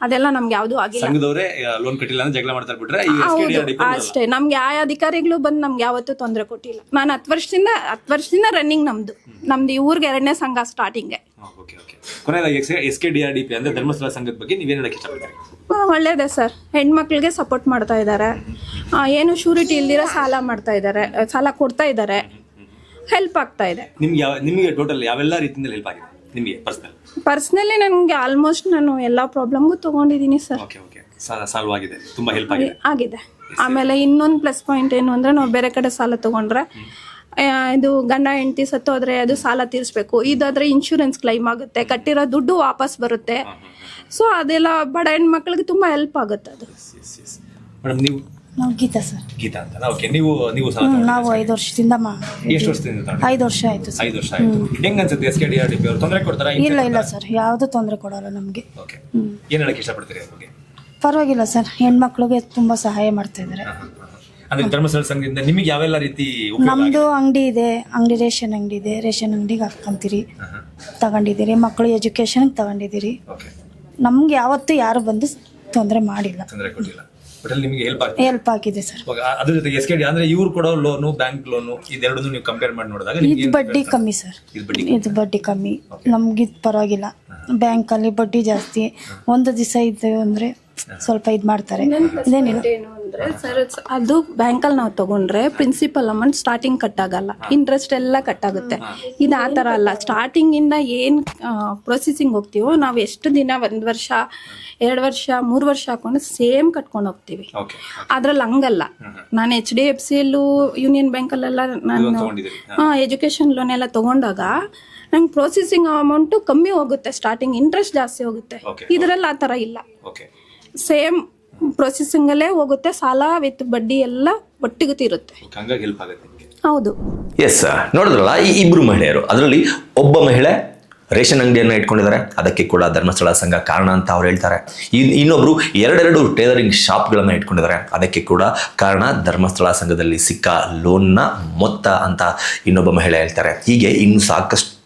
ಅದೆಲ್ಲ ನಮ್ಗೆ ಯಾವುದು ಆಗಿಲ್ಲ. ಸಂಘದವರೇ ಲೋನ್ ಕಟ್ಟಿಲ್ಲ ಅಂತ ಜಗಳ ಮಾಡ್ತಾರೆ ಬಿಟ್ರೆ ಈ ಎಸ್ ಕೆ ಡಿ ಆರ್ ಅಷ್ಟೇ. ನಮ್ಗೆ ಯಾವ ಅಧಿಕಾರಿಗಳು ಬಂದು ನಮ್ಗೆ ಯಾವತ್ತೂ ತೊಂದರೆ ಕೊಟ್ಟಿಲ್ಲ. ನಾನು ಹತ್ತು ವರ್ಷದಿಂದ ಹತ್ತು ವರ್ಷದಿಂದ ರನ್ನಿಂಗ್ ನಮ್ದು. ನಮ್ದು ಈ ಊರಿಗೆ ಎರಡನೇ ಸಂಘ ಸ್ಟಾರ್ಟಿಂಗ್ ಓಕೆ ಓಕೆ ಕೊನೆಯದಾಗಿ S K D R D P ಅಂದ್ರೆ ಧರ್ಮಸ್ಥಳ ಸಂಘದ ಬಗ್ಗೆ ನೀವೇನು ಹೇಳಕ್ಕೆ ಇಷ್ಟಪಡ್ತೀರಿ? ಒಳ್ಳೇದೇ ಸರ್. ಹೆಣ್ಮಕ್ಳಿಗೆ ಸಪೋರ್ಟ್ ಮಾಡ್ತಾ ಇದ್ದಾರೆ ಏನು ಶೂರಿಟಿ ಇಲ್ದಿರ ಸಾಲ ಮಾಡ್ತಾ ಇದ್ದಾರೆ ಆ, ಸಾಲ ಕೊಡ್ತಾ ಇದ್ದಾರೆ ಹೆಲ್ಪ್ ಆಗ್ತಾ ಇದೆ. ನಿಮ್ಗೆ ಯಾವ ನಿಮಗೆ ಟೋಟಲ್ ಯಾವೆಲ್ಲ ರೀತಿಯಿಂದ ಹೆಲ್ಪ್ ಆಗಿದೆ? ನಿಮಗೆ ಪರ್ಸನಲ್ ಪರ್ಸ್ನಲಿ ನನಗೆ ಆಲ್ಮೋಸ್ಟ್ ನಾನು ಎಲ್ಲ ಪ್ರಾಬ್ಲಮ್ಗೂ ತೊಗೊಂಡಿದ್ದೀನಿ ಸರ್ ಓಕೆ ಓಕೆ ಸಾಲ್ವ್ ಆಗಿದೆ. ತುಂಬಾ ಹೆಲ್ಪ್ ಆಗಿದೆ. ಆಗಿದೆ. ಆಮೇಲೆ ಇನ್ನೊಂದು ಪ್ಲಸ್ ಪಾಯಿಂಟ್ ಏನು ಅಂದರೆ ನಾವು ಬೇರೆ ಕಡೆ ಸಾಲ ತೊಗೊಂಡ್ರೆ ಇದು ಗಂಡ ಹೆಂಡತಿ ಸತ್ತೋದ್ರೆ ಅದು ಸಾಲ ತೀರಿಸ್ಬೇಕು. ಇದಾದರೆ ಇನ್ಶೂರೆನ್ಸ್ ಕ್ಲೈಮ್ ಆಗುತ್ತೆ. ಕಟ್ಟಿರೋ ದುಡ್ಡು ವಾಪಸ್ ಬರುತ್ತೆ. ಸೊ ಅದೆಲ್ಲ ಬಡ ಹೆಣ್ಮಕ್ಳಿಗೆ ತುಂಬ ಹೆಲ್ಪ್ ಆಗುತ್ತೆ ಅದು. ಮೇಡಮ್ ನೀವು ನಾವು ಗೀತಾ ಸರ್. ಗೀತಾ ಅಂತ ಓಕೆ ನೀವು ನೀವು ಸಹ ನಾವು ಐದು ವರ್ಷದಿಂದ ಮಾ ಎಷ್ಟು ವರ್ಷದಿಂದ? ಐದು ವರ್ಷ ಆಯ್ತು ಸರ್. ಐದು ವರ್ಷ ಆಯ್ತು. ಹೆಂಗ್ ಅನ್ಸುತ್ತೆ S K D R D P ಅವರು? ತೊಂದರೆ ಕೊಡ್ತಾರಾ ಇಲ್ಲ ಇಲ್ಲ ಸರ್. ಯಾವುದು ತೊಂದರೆ ಕೊಡಲ್ಲ ನಮಗೆ. ಓಕೆ ಏನ್ ಹೇಳಕ್ ಇಷ್ಟಪಡ್ತೀರಿ ಬಗ್ಗೆ ಪರವಾಗಿಲ್ಲ ಸರ್. ಹೆಣ್ಮಕ್ಳಿಗೆ ತುಂಬ ಸಹಾಯ ಮಾಡ್ತಾ ಇದ್ದಾರೆ ಅಂದ್ರೆ ಧರ್ಮಸ್ಥಳ ಸಂಘದಿಂದ ನಿಮಗೆ ಯಾವೆಲ್ಲ ರೀತಿ ಉಪಯೋಗ ನಮ್ಮದು ಅಂಗಡಿ ಇದೆ. ಅಂಗಡಿ ರೇಷನ್ ಅಂಗಡಿ ಇದೆ. ರೇಷನ್ ಅಂಗಡಿಗೆ ಹಾಕೊಂತೀರಿ ತಗೊಂಡಿದ್ದೀರಿ. ಮಕ್ಕಳು ಎಜುಕೇಶನ್ ತಗೊಂಡಿದ್ದೀರಿ. ಓಕೆ ನಮ್ಗೆ ಯಾವತ್ತೂ ಯಾರು ಬಂದು ತೊಂದರೆ ಮಾಡಿಲ್ಲ. ತೊಂದರೆ ಕೊಟ್ಟಿಲ್ಲ. ಬಟ್ ಅಲ್ಲಿ ನಿಮಗೆ ಹೆಲ್ಪ್ ಆಗ್ತದೆ. ಹೆಲ್ಪ್ ಆಗಿದೆ ಸರ್ ಇವಾಗ ಅದ್ರ ಜೊತೆಗೆ ಎಸ್ ಕೆ ಡಿ ಅಂದ್ರೆ ಇವ್ರು ಕೊಡೋ ಲೋನು ಬ್ಯಾಂಕ್ ಲೋನು ಇದೆರಡನ್ನು ನೀವು ಕಂಪೇರ್ ಮಾಡಿ ನೋಡಿದಾಗ ನಿಮ್ಗೆ ಇದು ಏನ್ ಬಡ್ಡಿ ಕಮ್ಮಿ ಸರ್ ಇದು ಬಡ್ಡಿ ಇದು ಬಡ್ಡಿ ಕಮ್ಮಿ. ನಮ್ಗೆ ಇದು ಪರವಾಗಿಲ್ಲ. ಬ್ಯಾಂಕಲ್ಲಿ ಬಡ್ಡಿ ಜಾಸ್ತಿ. ಒಂದು ದಿವಸ ಇದೆ ಅಂದ್ರೆ ಸ್ವಲ್ಪ ಇದು ಮಾಡ್ತಾರೆ. ಇದೇನಿಲ್ಲ. ಅಂದರೆ ಸರ್ ಅದು ಬ್ಯಾಂಕಲ್ಲಿ ನಾವು ತಗೊಂಡ್ರೆ ಪ್ರಿನ್ಸಿಪಲ್ ಅಮೌಂಟ್ ಸ್ಟಾರ್ಟಿಂಗ್ ಕಟ್ ಆಗಲ್ಲ ಇಂಟ್ರೆಸ್ಟ್ ಎಲ್ಲ ಕಟ್ ಆಗುತ್ತೆ ಇದು ಆ ಥರ ಅಲ್ಲ. ಸ್ಟಾರ್ಟಿಂಗಿಂದ ಏನು ಪ್ರೊಸೆಸಿಂಗ್ ಹೋಗ್ತೀವೋ ನಾವು ಎಷ್ಟು ದಿನ ಒಂದ್ ವರ್ಷ ಎರಡು ವರ್ಷ ಮೂರು ವರ್ಷ ಹಾಕೊಂಡು ಸೇಮ್ ಕಟ್ಕೊಂಡು ಹೋಗ್ತೀವಿ. ಅದ್ರಲ್ಲಿ ಹಂಗಲ್ಲ. ನಾನು ಎಚ್ ಡಿ ಎಫ್ ಸಿಯಲ್ಲೂ ಯೂನಿಯನ್ ಬ್ಯಾಂಕಲ್ಲೆಲ್ಲ ನಾನು ಎಜುಕೇಶನ್ ಲೋನ್ ಎಲ್ಲ ತಗೊಂಡಾಗ ನಂಗೆ ಪ್ರೊಸೆಸಿಂಗ್ ಅಮೌಂಟು ಕಮ್ಮಿ ಹೋಗುತ್ತೆ. ಸ್ಟಾರ್ಟಿಂಗ್ ಇಂಟ್ರೆಸ್ಟ್ ಜಾಸ್ತಿ ಹೋಗುತ್ತೆ. ಇದ್ರಲ್ಲಿ ಆ ತರ ಇಲ್ಲ. ಸೇಮ್ ಪ್ರೊಸೆಸಿಂಗಲ್ಲೇ ಹೋಗುತ್ತೆ ಸಾಲ ವಿತ್ ಬಡ್ಡಿ ಎಲ್ಲ ಒಟ್ಟಿಗೆ ತೀರುತ್ತೆ. ಹಂಗಾಗಿ ಹೆಲ್ಪ್ ಆಗುತ್ತೆ ನಿಮಗೆ. ಹೌದು. ಎಸ್ ನೋಡಿದ್ರಲ್ಲ ಈ ಇಬ್ಬರು ಮಹಿಳೆಯರು ಅದರಲ್ಲಿ ಒಬ್ಬ ಮಹಿಳೆ ರೇಷನ್ ಅಂಗಡಿಯನ್ನು ಇಟ್ಕೊಂಡಿದ್ದಾರೆ ಅದಕ್ಕೆ ಕೂಡ ಧರ್ಮಸ್ಥಳ ಸಂಘ ಕಾರಣ ಅಂತ ಅವ್ರು ಹೇಳ್ತಾರೆ. ಇನ್- ಇನ್ನೊಬ್ರು ಎರಡೆರಡು ಟೇಲರಿಂಗ್ ಶಾಪ್ಗಳನ್ನು ಇಟ್ಕೊಂಡಿದ್ದಾರೆ ಅದಕ್ಕೆ ಕೂಡ ಕಾರಣ ಧರ್ಮಸ್ಥಳ ಸಂಘದಲ್ಲಿ ಸಿಕ್ಕ ಲೋನ್ನ ಮೊತ್ತ ಅಂತ ಇನ್ನೊಬ್ಬ ಮಹಿಳೆ ಹೇಳ್ತಾರೆ. ಹೀಗೆ ಇನ್ನು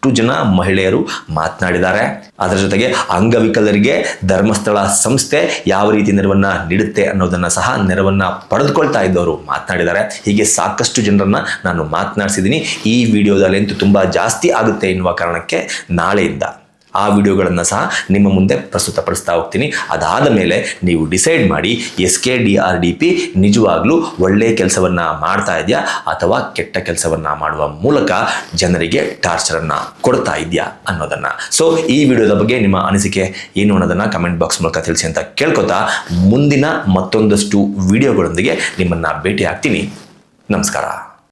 ಸಾಕಷ್ಟು ಜನ ಮಹಿಳೆಯರು ಮಾತನಾಡಿದ್ದಾರೆ. ಅದರ ಜೊತೆಗೆ ಅಂಗವಿಕಲರಿಗೆ ಧರ್ಮಸ್ಥಳ ಸಂಸ್ಥೆ ಯಾವ ರೀತಿ ನೆರವನ್ನ ನೀಡುತ್ತೆ ಅನ್ನೋದನ್ನ ಸಹ ನೆರವನ್ನ ಪಡೆದುಕೊಳ್ತಾ ಇದ್ದವರು ಮಾತನಾಡಿದ್ದಾರೆ. ಹೀಗೆ ಸಾಕಷ್ಟು ಜನರನ್ನ ನಾನು ಮಾತನಾಡಿಸಿದ್ದೀನಿ ಈ ವಿಡಿಯೋದ ಲೆಂತ್ ತುಂಬಾ ಜಾಸ್ತಿ ಆಗುತ್ತೆ ಎನ್ನುವ ಕಾರಣಕ್ಕೆ ನಾಳೆಯಿಂದ ಆ ವಿಡಿಯೋಗಳನ್ನು ಸಹ ನಿಮ್ಮ ಮುಂದೆ ಪ್ರಸ್ತುತಪಡಿಸ್ತಾ ಹೋಗ್ತೀನಿ. ಅದಾದ ಮೇಲೆ ನೀವು ಡಿಸೈಡ್ ಮಾಡಿ S K D R D P ನಿಜವಾಗ್ಲೂ ಒಳ್ಳೆಯ ಕೆಲಸವನ್ನು ಮಾಡ್ತಾ ಇದೆಯಾ ಅಥವಾ ಕೆಟ್ಟ ಕೆಲಸವನ್ನು ಮಾಡುವ ಮೂಲಕ ಜನರಿಗೆ ಟಾರ್ಚರನ್ನು ಕೊಡ್ತಾ ಇದೆಯಾ ಅನ್ನೋದನ್ನು. ಸೊ ಈ ವಿಡಿಯೋದ ಬಗ್ಗೆ ನಿಮ್ಮ ಅನಿಸಿಕೆ ಏನು ಅನ್ನೋದನ್ನು ಕಮೆಂಟ್ ಬಾಕ್ಸ್ ಮೂಲಕ ತಿಳಿಸಿ ಅಂತ ಕೇಳ್ಕೊತಾ ಮುಂದಿನ ಮತ್ತೊಂದಷ್ಟು ವಿಡಿಯೋಗಳೊಂದಿಗೆ ನಿಮ್ಮನ್ನು ಭೇಟಿ ಆಗ್ತೀನಿ ನಮಸ್ಕಾರ.